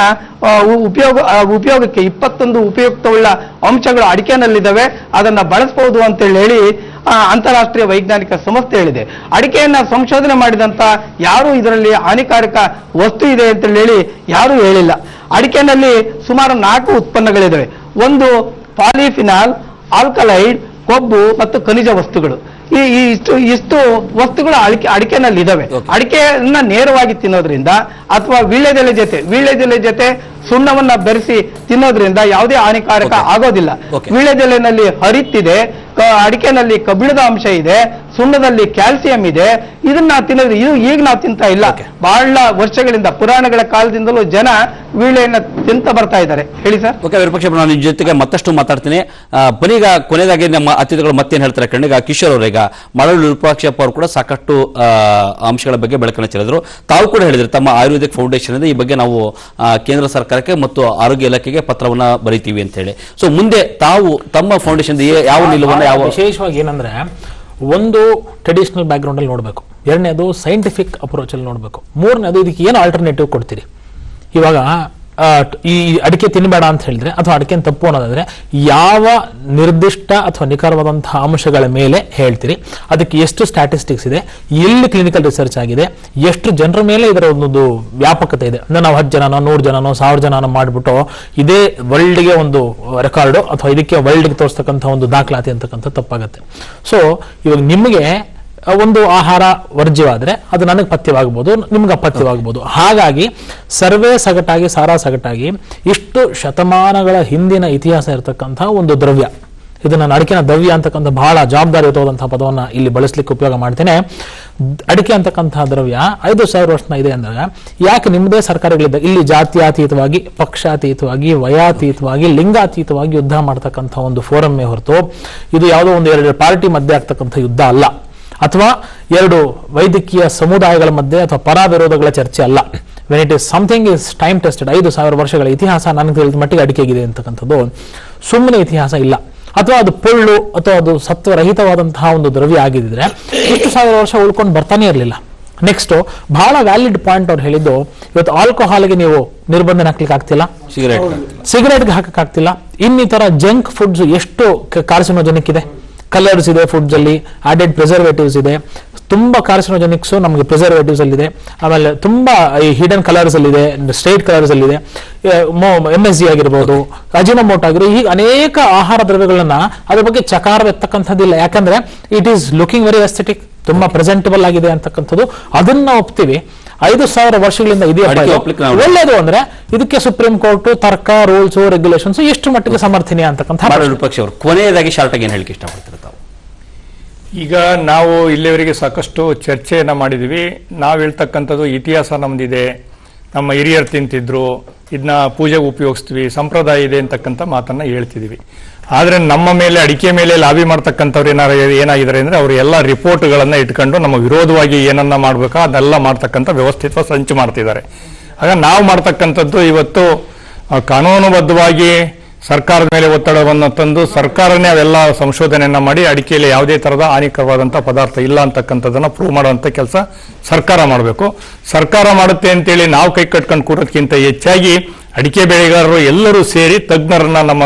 ಉಪಯೋಗ ಉಪಯೋಗಕ್ಕೆ ಇಪ್ಪತ್ತೊಂದು ಉಪಯುಕ್ತವುಳ್ಳ ಅಂಶಗಳು ಅಡಿಕೆನಲ್ಲಿದ್ದಾವೆ. ಅದನ್ನ ಬಳಸಬಹುದು ಅಂತ ಹೇಳಿ ಅಂತಾರಾಷ್ಟ್ರೀಯ ವೈಜ್ಞಾನಿಕ ಸಂಸ್ಥೆ ಹೇಳಿದೆ. ಅಡಿಕೆಯನ್ನ ಸಂಶೋಧನೆ ಮಾಡಿದಂತ ಯಾರು ಇದರಲ್ಲಿ ಹಾನಿಕಾರಕ ವಸ್ತು ಇದೆ ಅಂತ ಹೇಳಿ ಯಾರು ಹೇಳಿಲ್ಲ. ಅಡಿಕೆನಲ್ಲಿ ಸುಮಾರು ನಾಲ್ಕು ಉತ್ಪನ್ನಗಳಿದ್ದಾವೆ. ಒಂದು ಪಾಲಿಫಿನಾಲ್ ಆಲ್ಕಲೈಡ್ ಕೊಬ್ಬು ಮತ್ತು ಖನಿಜ ವಸ್ತುಗಳು. ಈ ಇಷ್ಟು ಇಷ್ಟು ವಸ್ತುಗಳು ಅಡಿಕೆ ಅಡಿಕೆನಲ್ಲಿ ಇದಾವೆ ಅಡಿಕೆಯನ್ನ ನೇರವಾಗಿ ತಿನ್ನೋದ್ರಿಂದ ಅಥವಾ ವೀಳ್ಯದೆಲೆ ಜೊತೆ ವೀಳ್ಯದೆಲೆ ಜೊತೆ ಸುಣ್ಣವನ್ನ ಬೆರೆಸಿ ತಿನ್ನೋದ್ರಿಂದ ಯಾವುದೇ ಹಾನಿಕಾರಕ ಆಗೋದಿಲ್ಲ. ವೀಳ್ಯದೆಲೆನಲ್ಲಿ ಹರಿತ್ತಿದೆ ಕ- ಅಡಿಕೆನಲ್ಲಿ ಕಬ್ಬಿಣದ ಅಂಶ ಇದೆ ಸುಣ್ಣದಲ್ಲಿ ಕ್ಯಾಲ್ಸಿಯಂ ಇದೆ ಇದನ್ನ ತಿನ್ನೋದ್ರೆ ಇದು ಈಗ ನಾವು ತಿಂತಾ ಇಲ್ಲ. ಬಹಳ ವರ್ಷಗಳಿಂದ ಪುರಾಣಗಳ ಕಾಲದಿಂದಲೂ ಜನ ವೀಳೆಯನ್ನ ತಿಂತ ಬರ್ತಾ ಇದ್ದಾರೆ. ಹೇಳಿ ಸರ್. ಓಕೆ ವಿರಪಕ್ಷ ನಾನು ನಿಮ್ಮ ಜೊತೆಗೆ ಮತ್ತಷ್ಟು ಮಾತಾಡ್ತೀನಿ. ಬನೀಗ ಕೊನೆಯದಾಗಿ ನಮ್ಮ ಅತಿಥಿಗಳು ಮತ್ತೇನು ಹೇಳ್ತಾರೆ ಕಣ್ಣಿಗ? ಕಿಶೋರ್ ಅವರೀಗ ಮರಳು ವಿರೂಪಾಕ್ಷಪ್ಪ ಅವರು ಕೂಡ ಸಾಕಷ್ಟು ಅಂಶಗಳ ಬಗ್ಗೆ ಬೆಳಕನ್ನು ಚೆಲ್ಲಿದ್ರು. ತಾವು ಕೂಡ ಹೇಳಿದ್ರು ತಮ್ಮ ಆಯುರ್ವೇದಿಕ್ ಫೌಂಡೇಶನ್ ಇಂದ ಈ ಬಗ್ಗೆ ನಾವು ಕೇಂದ್ರ ಸರ್ಕಾರಕ್ಕೆ ಮತ್ತು ಆರೋಗ್ಯ ಇಲಾಖೆಗೆ ಪತ್ರವನ್ನ ಬರೀತೀವಿ ಅಂತ ಹೇಳಿ. ಸೊ ಮುಂದೆ ತಾವು ತಮ್ಮ ಫೌಂಡೇಶನ್ ಯಾವ ನಿಲುವನ್ನ ಯಾವ ವಿಶೇಷವಾಗಿ ಏನಂದ್ರೆ ಒಂದು ಟ್ರೆಡಿಷನಲ್ ಬ್ಯಾಕ್ ಅಲ್ಲಿ ನೋಡಬೇಕು. ಎರಡನೇದು ಸೈಂಟಿಫಿಕ್ ಅಪ್ರೋಚ್ ಅಲ್ಲಿ ನೋಡಬೇಕು. ಮೂರನೇದು ಇದಕ್ಕೆ ಏನು ಆಲ್ಟರ್ನೇಟಿವ್ ಕೊಡ್ತೀರಿ? ಇವಾಗ ಈ ಅಡಿಕೆ ತಿನ್ನಬೇಡ ಅಂತ ಹೇಳಿದ್ರೆ ಅಥವಾ ಅಡಿಕೆ ತಪ್ಪು ಅನ್ನೋದಾದ್ರೆ ಯಾವ ನಿರ್ದಿಷ್ಟ ಅಥವಾ ನಿಖರವಾದಂತಹ ಅಂಶಗಳ ಮೇಲೆ ಹೇಳ್ತೀರಿ. ಅದಕ್ಕೆ ಎಷ್ಟು ಸ್ಟ್ಯಾಟಿಸ್ಟಿಕ್ಸ್ ಇದೆ, ಎಲ್ಲಿ ಕ್ಲಿನಿಕಲ್ ರಿಸರ್ಚ್ ಆಗಿದೆ, ಎಷ್ಟು ಜನರ ಮೇಲೆ ಇದರ ಒಂದು ವ್ಯಾಪಕತೆ ಇದೆ. ಅಂದ್ರೆ ನಾವು ಹತ್ತು ಜನನೋ, ನೂರು ಜನನೋ, ಸಾವಿರ ಜನನೋ ಮಾಡಿಬಿಟ್ಟು ಇದೇ ವರ್ಲ್ಡ್ಗೆ ಒಂದು ರೆಕಾರ್ಡು ಅಥವಾ ಇದಕ್ಕೆ ವರ್ಲ್ಡ್ಗೆ ತೋರಿಸ್ತಕ್ಕಂಥ ಒಂದು ದಾಖಲಾತಿ ಅಂತಕ್ಕಂಥ ತಪ್ಪಾಗುತ್ತೆ. ಸೊ ಇವಾಗ ನಿಮಗೆ ಒಂದು ಆಹಾರ ವರ್ಜ್ಯವಾದ್ರೆ ಅದು ನನಗೆ ಪಥ್ಯವಾಗಬಹುದು ನಿಮ್ಗೆ ಅಪಥ್ಯವಾಗಬಹುದು ಹಾಗಾಗಿ ಸರ್ವೇ ಸಗಟಾಗಿ, ಸಾರಾ ಸಗಟಾಗಿ ಇಷ್ಟು ಶತಮಾನಗಳ ಹಿಂದಿನ ಇತಿಹಾಸ ಇರತಕ್ಕಂತಹ ಒಂದು ದ್ರವ್ಯ. ಇದನ್ನ ನಾನು ಅಡಿಕೆನ ದ್ರವ್ಯ ಅಂತಕ್ಕಂಥ ಬಹಳ ಜವಾಬ್ದಾರಿಯುತವಾದಂತಹ ಪದವನ್ನ ಇಲ್ಲಿ ಬಳಸಲಿಕ್ಕೆ ಉಪಯೋಗ ಮಾಡ್ತೇನೆ. ಅಡಿಕೆ ಅಂತಕ್ಕಂತಹ ದ್ರವ್ಯ ಐದು ಸಾವಿರ ವರ್ಷನ ಇದೆ ಅಂದಾಗ ಯಾಕೆ ನಿಮ್ಮದೇ ಸರ್ಕಾರಗಳಿದ್ದ ಇಲ್ಲಿ ಜಾತ್ಯಾತೀತವಾಗಿ, ಪಕ್ಷಾತೀತವಾಗಿ, ವಯಾತೀತವಾಗಿ, ಲಿಂಗಾತೀತವಾಗಿ ಯುದ್ಧ ಮಾಡ್ತಕ್ಕಂಥ ಒಂದು ಫೋರಮ್ಮೇ ಹೊರತು, ಇದು ಯಾವುದೋ ಒಂದು ಎರಡು ಪಾರ್ಟಿ ಮಧ್ಯೆ ಆಗ್ತಕ್ಕಂಥ ಯುದ್ಧ ಅಲ್ಲ. ಅಥವಾ ಎರಡು ವೈದ್ಯಕೀಯ ಸಮುದಾಯಗಳ ಮಧ್ಯೆ ಅಥವಾ ಪರ ವಿರೋಧಗಳ ಚರ್ಚೆ ಅಲ್ಲ. When it is something is time tested ಐದು ಸಾವಿರ ವರ್ಷಗಳ ಇತಿಹಾಸ ನನಗೆ ತಿಳಿದ ಮಟ್ಟಿಗೆ ಅಡಿಕೆಗಿದೆ ಅಂತಕ್ಕಂಥದ್ದು. ಸುಮ್ಮನೆ ಇತಿಹಾಸ ಇಲ್ಲ. ಅಥವಾ ಅದು ಪೊಳ್ಳು ಅಥವಾ ಅದು ಸತ್ವರಹಿತವಾದಂತಹ ಒಂದು ದ್ರವ್ಯ ಆಗಿದ್ರೆ ಎಷ್ಟು ಸಾವಿರ ವರ್ಷ ಉಳ್ಕೊಂಡು ಬರ್ತಾನೆ ಇರಲಿಲ್ಲ. ನೆಕ್ಸ್ಟ್ ಬಹಳ ವ್ಯಾಲಿಡ್ ಪಾಯಿಂಟ್ ಅವ್ರು ಹೇಳಿದ್ದು ಇವತ್ತು ಆಲ್ಕೋಹಾಲ್ಗೆ ನೀವು ನಿರ್ಬಂಧನ ಹಾಕ್ಲಿಕ್ಕೆ ಆಗ್ತಿಲ್ಲ. ಸಿಗರೇಟ್ ಸಿಗರೇಟ್ಗೆ ಹಾಕಕ್ಕಾಗ್ತಿಲ್ಲ. ಇನ್ನಿತರ ಜಂಕ್ ಫುಡ್ಸ್ ಎಷ್ಟು ಕಾರ್ಸಿನೋಜೆನಿಕ್ ಇದೆ ಕಲರ್ಸ್ ಇದೆ ಫುಡ್ಸ್ ಅಲ್ಲಿ ಆಡೆಡ್ ಪ್ರಿಸರ್ವೇಟಿವ್ಸ್ ಇದೆ. ತುಂಬಾ ಕಾರ್ಸಿನೋಜೆನಿಕ್ಸ್ ನಮಗೆ ಪ್ರಿಸರ್ವೇಟಿವ್ಸ್ ಅಲ್ಲಿ ಇದೆ ಆಮೇಲೆ ತುಂಬಾ ಈ ಹಿಡನ್ ಕಲರ್ಸ್ ಅಲ್ಲಿ ಇದೆ ಸ್ಟ್ರೈಟ್ ಕಲರ್ಸ್ ಅಲ್ಲಿ ಇದೆ ಎಂ ಎಸ್ ಜಿ ಆಗಿರ್ಬೋದು ಅಜಿನಮೋಟ್ ಆಗಿರೋ ಈ ಅನೇಕ ಆಹಾರ ದ್ರವ್ಯಗಳನ್ನ ಅದ್ರ ಬಗ್ಗೆ ಚಕಾರ ಎತ್ತಕ್ಕಂಥದ್ದಿಲ್ಲ. ಯಾಕಂದ್ರೆ it is looking very aesthetic ತುಂಬಾ ಪ್ರೆಸೆಂಟಬಲ್ ಆಗಿದೆ ಅಂತಕ್ಕಂಥದ್ದು. ಅದನ್ನ ಒಪ್ತೀವಿ. ಐದು ಸಾವಿರ ವರ್ಷಗಳಿಂದ ಇದೆ. ಒಳ್ಳೇದು ಅಂದ್ರೆ ಇದಕ್ಕೆ ಸುಪ್ರೀಂ ಕೋರ್ಟ್ ತರ್ಕ ರೂಲ್ಸ್ ರೆಗ್ಯುಲೇಷನ್ಸ್ ಎಷ್ಟು ಮಟ್ಟಿಗೆ ಸಮರ್ಥನೀಯ ಅಂತಕ್ಕಂಥ ಕೊನೆಯದಾಗಿ ಶಾರ್ಟ್ ಆಗಿ ಏನು ಹೇಳಿಕೆ ಇಷ್ಟಪಡ್ತಾರೆ ತಾವು? ಈಗ ನಾವು ಇಲ್ಲಿವರೆಗೆ ಸಾಕಷ್ಟು ಚರ್ಚೆಯನ್ನು ಮಾಡಿದ್ದೀವಿ ನಾವು ಹೇಳ್ತಕ್ಕಂಥದ್ದು ಇತಿಹಾಸ ನಮ್ಮದಿದೆ ನಮ್ಮ ಹಿರಿಯರು ತಿಂತಿದ್ರು. ಇದನ್ನ ಪೂಜೆಗೆ ಉಪಯೋಗಿಸ್ತೀವಿ. ಸಂಪ್ರದಾಯ ಇದೆ ಅಂತಕ್ಕಂಥ ಮಾತನ್ನ ಹೇಳ್ತಿದ್ದೀವಿ ಆದರೆ ನಮ್ಮ ಮೇಲೆ, ಅಡಿಕೆ ಮೇಲೆ ಲಾಬಿ ಮಾಡ್ತಕ್ಕಂಥವ್ರು ಏನಾರ ಏನಾಗಿದ್ದಾರೆ ಅಂದರೆ ಅವರು ಎಲ್ಲ ರಿಪೋರ್ಟ್ಗಳನ್ನು ಇಟ್ಕೊಂಡು ನಮ್ಮ ವಿರೋಧವಾಗಿ ಏನನ್ನ ಮಾಡಬೇಕಾ ಅದೆಲ್ಲ ಮಾಡ್ತಕ್ಕಂಥ ವ್ಯವಸ್ಥಿತ ಸಂಚು ಮಾಡ್ತಿದ್ದಾರೆ. ಆಗ ನಾವು ಮಾಡ್ತಕ್ಕಂಥದ್ದು ಇವತ್ತು ಕಾನೂನುಬದ್ಧವಾಗಿ ಸರ್ಕಾರದ ಮೇಲೆ ಒತ್ತಡವನ್ನು ತಂದು ಸರ್ಕಾರನೇ ಅವೆಲ್ಲ ಸಂಶೋಧನೆಯನ್ನ ಮಾಡಿ ಅಡಿಕೆಯಲ್ಲಿ ಯಾವುದೇ ತರಹದ ಹಾನಿಕರವಾದಂಥ ಪದಾರ್ಥ ಇಲ್ಲ ಅಂತಕ್ಕಂಥದ್ದನ್ನ ಪ್ರೂವ್ ಮಾಡುವಂತ ಕೆಲಸ ಸರ್ಕಾರ ಮಾಡಬೇಕು. ಸರ್ಕಾರ ಮಾಡುತ್ತೆ ಅಂತೇಳಿ ನಾವು ಕೈ ಕಟ್ಕೊಂಡು ಕೂರೋದಕ್ಕಿಂತ ಹೆಚ್ಚಾಗಿ ಅಡಿಕೆ ಬೆಳೆಗಾರರು ಎಲ್ಲರೂ ಸೇರಿ ತಜ್ಞರನ್ನ ನಮ್ಮ,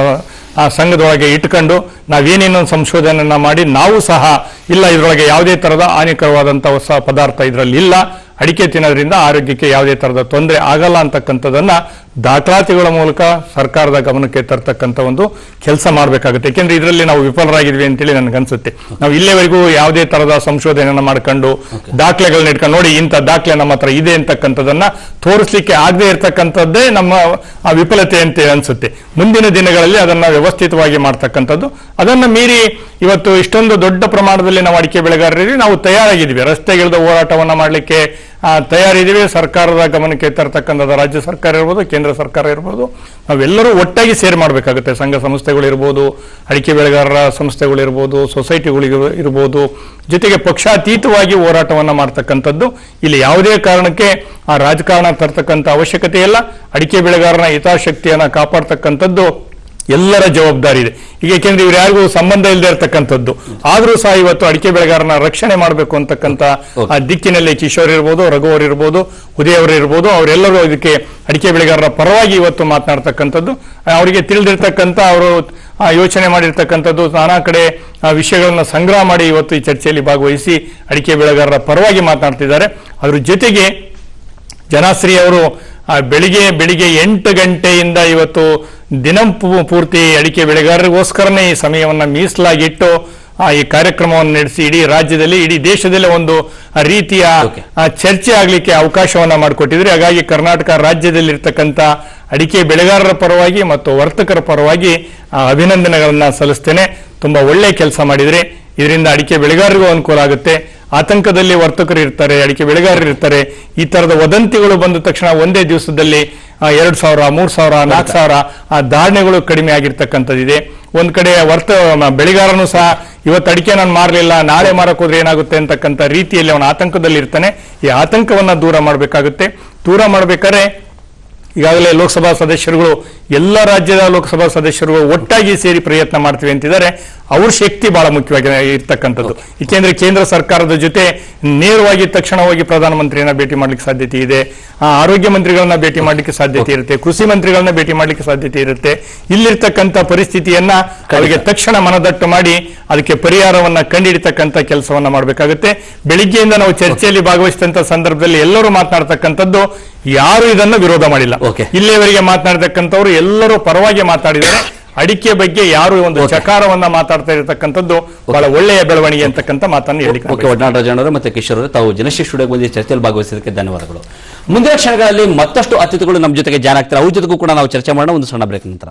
ಆ, ಸಂಘದೊಳಗೆ ಇಟ್ಕೊಂಡು ನಾವೇನೇನೋ ಸಂಶೋಧನೆಯನ್ನ ಮಾಡಿ ನಾವು ಸಹ ಇಲ್ಲ ಇದರೊಳಗೆ ಯಾವುದೇ ತರಹದ ಹಾನಿಕರವಾದಂಥ ಹೊಸ ಪದಾರ್ಥ ಇದರಲ್ಲಿ ಇಲ್ಲ, ಅಡಿಕೆ ತಿನ್ನೋದ್ರಿಂದ ಆರೋಗ್ಯಕ್ಕೆ ಯಾವುದೇ ತರಹದ ತೊಂದರೆ ಆಗಲ್ಲ ಅಂತಕ್ಕಂಥದ್ದನ್ನ ದಾಖಲಾತಿಗಳ ಮೂಲಕ ಸರ್ಕಾರದ ಗಮನಕ್ಕೆ ತರ್ತಕ್ಕಂಥ ಒಂದು ಕೆಲಸ ಮಾಡಬೇಕಾಗುತ್ತೆ. ಯಾಕೆಂದ್ರೆ ಇದರಲ್ಲಿ ನಾವು ವಿಫಲರಾಗಿದ್ವಿ ಅಂತೇಳಿ ನನಗನ್ಸುತ್ತೆ. ನಾವು ಇಲ್ಲಿವರೆಗೂ ಯಾವುದೇ ತರದ ಸಂಶೋಧನೆಯನ್ನು ಮಾಡ್ಕೊಂಡು ದಾಖಲೆಗಳನ್ನ ಇಟ್ಕೊಂಡು ನೋಡಿ ಇಂಥ ದಾಖಲೆ ನಮ್ಮ ಹತ್ರ ಇದೆ ಅಂತಕ್ಕಂಥದ್ದನ್ನ ತೋರಿಸ್ಲಿಕ್ಕೆ ಆಗದೆ ಇರತಕ್ಕಂಥದ್ದೇ ನಮ್ಮ ಆ ವಿಫಲತೆ ಅಂತ ಅನ್ಸುತ್ತೆ. ಮುಂದಿನ ದಿನಗಳಲ್ಲಿ ಅದನ್ನ ವ್ಯವಸ್ಥಿತವಾಗಿ ಮಾಡ್ತಕ್ಕಂಥದ್ದು. ಅದನ್ನ ಮೀರಿ ಇವತ್ತು ಇಷ್ಟೊಂದು ದೊಡ್ಡ ಪ್ರಮಾಣದಲ್ಲಿ ನಾವು ಅಡಿಕೆ ಬೆಳೆಗಾರರಿಗೆ ನಾವು ತಯಾರಾಗಿದ್ವಿ ರಸ್ತೆಗಿಳಿದ ಹೋರಾಟವನ್ನ ಮಾಡಲಿಕ್ಕೆ ತಯಾರಿದ್ದೀವಿ. ಸರ್ಕಾರದ ಗಮನಕ್ಕೆ ತರ್ತಕ್ಕಂಥದ್ದು ರಾಜ್ಯ ಸರ್ಕಾರ ಇರ್ಬೋದು, ಕೇಂದ್ರ ಸರ್ಕಾರ ಇರ್ಬೋದು. ನಾವೆಲ್ಲರೂ ಒಟ್ಟಾಗಿ ಸೇರ್ ಮಾಡಬೇಕಾಗುತ್ತೆ. ಸಂಘ ಸಂಸ್ಥೆಗಳಿರ್ಬೋದು ಅಡಿಕೆ ಬೆಳೆಗಾರರ ಸಂಸ್ಥೆಗಳಿರ್ಬೋದು ಸೊಸೈಟಿಗಳಿಗೆ ಸೊಸೈಟಿಗಳು ಇರ್ಬೋದು. ಜೊತೆಗೆ ಪಕ್ಷಾತೀತವಾಗಿ ಹೋರಾಟವನ್ನು ಮಾಡ್ತಕ್ಕಂಥದ್ದು ಇಲ್ಲಿ ಯಾವುದೇ ಕಾರಣಕ್ಕೆ ಆ ರಾಜಕಾರಣ ತರ್ತಕ್ಕಂಥ ಅವಶ್ಯಕತೆ ಇಲ್ಲ ಅಡಿಕೆ ಬೆಳೆಗಾರನ ಹಿತಾಸಕ್ತಿಯನ್ನು ಕಾಪಾಡ್ತಕ್ಕಂಥದ್ದು ಎಲ್ಲರ ಜವಾಬ್ದಾರಿ ಇದೆ. ಈಗ ಏಕೆಂದ್ರೆ ಇವ್ರು ಯಾರಿಗೂ ಸಂಬಂಧ ಇಲ್ಲದೆ ಇರತಕ್ಕಂಥದ್ದು. ಆದ್ರೂ ಸಹ ಇವತ್ತು ಅಡಿಕೆ ಬೆಳೆಗಾರನ ರಕ್ಷಣೆ ಮಾಡಬೇಕು ಅಂತಕ್ಕಂಥ ಆ ದಿಕ್ಕಿನಲ್ಲಿ ಕಿಶೋರ್ ಇರ್ಬೋದು ರಘು ಅವರು ಇರ್ಬೋದು ಉದಯ್ ಅವರು ಇರ್ಬೋದು ಅವರೆಲ್ಲರೂ ಇದಕ್ಕೆ ಅಡಿಕೆ ಬೆಳೆಗಾರರ ಪರವಾಗಿ ಇವತ್ತು ಮಾತನಾಡ್ತಕ್ಕಂಥದ್ದು. ಅವರಿಗೆ ತಿಳಿದಿರ್ತಕ್ಕಂಥ ಅವರು ಆ, ಯೋಚನೆ ಮಾಡಿರ್ತಕ್ಕಂಥದ್ದು ನಾನಾ ಕಡೆ ಆ, ವಿಷಯಗಳನ್ನ ಸಂಗ್ರಹ ಮಾಡಿ ಇವತ್ತು ಈ ಚರ್ಚೆಯಲ್ಲಿ ಭಾಗವಹಿಸಿ ಅಡಿಕೆ ಬೆಳೆಗಾರರ ಪರವಾಗಿ ಮಾತನಾಡ್ತಿದ್ದಾರೆ. ಅದ್ರ ಜೊತೆಗೆ ಜನಾಶ್ರೀ ಅವರು ಬೆಳಿಗ್ಗೆ ಬೆಳಿಗ್ಗೆ ಎಂಟು ಗಂಟೆಯಿಂದ ಇವತ್ತು ದಿನ ಪೂರ್ತಿ ಅಡಿಕೆ ಬೆಳೆಗಾರರಿಗೋಸ್ಕರನೇ ಈ ಸಮಯವನ್ನು ಮೀಸಲಾಗಿಟ್ಟು ಆ, ಈ ಕಾರ್ಯಕ್ರಮವನ್ನು ನಡೆಸಿ ಇಡೀ ರಾಜ್ಯದಲ್ಲಿ ಇಡೀ ದೇಶದಲ್ಲೇ ಒಂದು ರೀತಿಯ ಚರ್ಚೆ ಆಗಲಿಕ್ಕೆ ಅವಕಾಶವನ್ನ ಮಾಡಿಕೊಟ್ಟಿದ್ರಿ. ಹಾಗಾಗಿ ಕರ್ನಾಟಕ ರಾಜ್ಯದಲ್ಲಿರ್ತಕ್ಕಂಥ ಅಡಿಕೆ ಬೆಳೆಗಾರರ ಪರವಾಗಿ ಮತ್ತು ವರ್ತಕರ ಪರವಾಗಿ ಅಭಿನಂದನೆಗಳನ್ನ ಸಲ್ಲಿಸ್ತೇನೆ. ತುಂಬಾ ಒಳ್ಳೆ ಕೆಲಸ ಮಾಡಿದ್ರಿ. ಇದರಿಂದ ಅಡಿಕೆ ಬೆಳೆಗಾರರಿಗೂ ಅನುಕೂಲ ಆಗುತ್ತೆ. ಆತಂಕದಲ್ಲಿ ವರ್ತಕರು ಇರ್ತಾರೆ ಅಡಿಕೆ ಬೆಳೆಗಾರರು ಇರ್ತಾರೆ. ಈ ತರದ ವದಂತಿಗಳು ಬಂದ ತಕ್ಷಣ ಒಂದೇ ದಿವಸದಲ್ಲಿ ಎರಡು ಸಾವಿರ ಮೂರ್ ಸಾವಿರ ನಾಲ್ಕು ಸಾವಿರ ಆ ಧಾರಣೆಗಳು ಕಡಿಮೆ ಆಗಿರ್ತಕ್ಕಂಥದ್ದಿದೆ. ಒಂದ್ ಕಡೆ ವರ್ತ ಬೆಳೆಗಾರನು ಸಹ ಇವತ್ತು ಅಡಿಕೆ ನಾನು ಮಾರಲಿಲ್ಲ ನಾಳೆ ಮಾರಕ್ ಹೋದ್ರೆ ಏನಾಗುತ್ತೆ? ಅಂತಕ್ಕಂಥ ರೀತಿಯಲ್ಲಿ ಅವನ ಆತಂಕದಲ್ಲಿ ಇರ್ತಾನೆ. ಈ ಆತಂಕವನ್ನ ದೂರ ಮಾಡಬೇಕಾಗುತ್ತೆ. ದೂರ ಮಾಡ್ಬೇಕಾದ್ರೆ ಈಗಾಗಲೇ ಲೋಕಸಭಾ ಸದಸ್ಯರುಗಳು ಎಲ್ಲ ರಾಜ್ಯದ ಲೋಕಸಭಾ ಸದಸ್ಯರುಗಳು ಒಟ್ಟಾಗಿ ಸೇರಿ ಪ್ರಯತ್ನ ಮಾಡ್ತೀವಿ ಅಂತಿದ್ದಾರೆ. ಅವ್ರ ಶಕ್ತಿ ಬಹಳ ಮುಖ್ಯವಾಗಿ ಇರ್ತಕ್ಕಂಥದ್ದು. ಏಕೆಂದ್ರೆ ಕೇಂದ್ರ ಸರ್ಕಾರದ ಜೊತೆ ನೇರವಾಗಿ ತಕ್ಷಣ ಹೋಗಿ ಪ್ರಧಾನಮಂತ್ರಿಯನ್ನ ಭೇಟಿ ಮಾಡ್ಲಿಕ್ಕೆ ಸಾಧ್ಯತೆ ಇದೆ. ಆರೋಗ್ಯ ಮಂತ್ರಿಗಳನ್ನ ಭೇಟಿ ಮಾಡ್ಲಿಕ್ಕೆ ಸಾಧ್ಯತೆ ಇರುತ್ತೆ. ಕೃಷಿ ಮಂತ್ರಿಗಳನ್ನ ಭೇಟಿ ಮಾಡ್ಲಿಕ್ಕೆ ಸಾಧ್ಯತೆ ಇರುತ್ತೆ. ಇಲ್ಲಿರ್ತಕ್ಕಂಥ ಪರಿಸ್ಥಿತಿಯನ್ನ ಅವರಿಗೆ ತಕ್ಷಣ ಮನದಟ್ಟು ಮಾಡಿ ಅದಕ್ಕೆ ಪರಿಹಾರವನ್ನ ಕಂಡಿಡಿತಕ್ಕಂಥ ಕೆಲಸವನ್ನ ಮಾಡಬೇಕಾಗುತ್ತೆ. ಬೆಳಿಗ್ಗೆಯಿಂದ ನಾವು ಚರ್ಚೆಯಲ್ಲಿ ಭಾಗವಹಿಸಿದಂತ ಸಂದರ್ಭದಲ್ಲಿ ಎಲ್ಲರೂ ಮಾತನಾಡ್ತಕ್ಕಂಥದ್ದು ಯಾರು ಇದನ್ನು ವಿರೋಧ ಮಾಡಿಲ್ಲ. ಇಲ್ಲಿಯವರೆಗೆ ಮಾತನಾಡತಕ್ಕಂಥವ್ರು ಎಲ್ಲರೂ ಪರವಾಗಿ ಮಾತಾಡಿದ್ದಾರೆ. ಅಡಿಕೆ ಬಗ್ಗೆ ಯಾರು ಒಂದು ಚಕಾರವನ್ನ ಮಾತಾಡ್ತಾ ಇರತಕ್ಕಂಥದ್ದು ಬಹಳ ಒಳ್ಳೆಯ ಬೆಳವಣಿಗೆ ಅಂತಕ್ಕಂಥ ಮಾತನ್ನು ಹೇಳಿ ಓಕೆ ಜನರು ಮತ್ತೆ ಕಿಶೋರ್ ಅವರು ತಾವು ಜನಶ್ರೀ ಸ್ಟುಡಿಯೋಗೆ ಬಂದು ಚರ್ಚೆಯಲ್ಲಿ ಭಾಗವಹಿಸಿದ್ದಕ್ಕೆ ಧನ್ಯವಾದಗಳು. ಮುಂದಿನ ಕ್ಷಣಗಳಲ್ಲಿ ಮತ್ತಷ್ಟು ಅತಿಥಿಗಳು ನಮ್ಮ ಜೊತೆಗೆ ಜಾನ್ ಆಗ್ತಾರೆ. ಅವ್ರ ಜೊತೆಗೂ ಕೂಡ ನಾವು ಚರ್ಚೆ ಮಾಡೋಣ. ಒಂದು ಸಣ್ಣ ಬ್ರೇಕ್ ನಂತರ.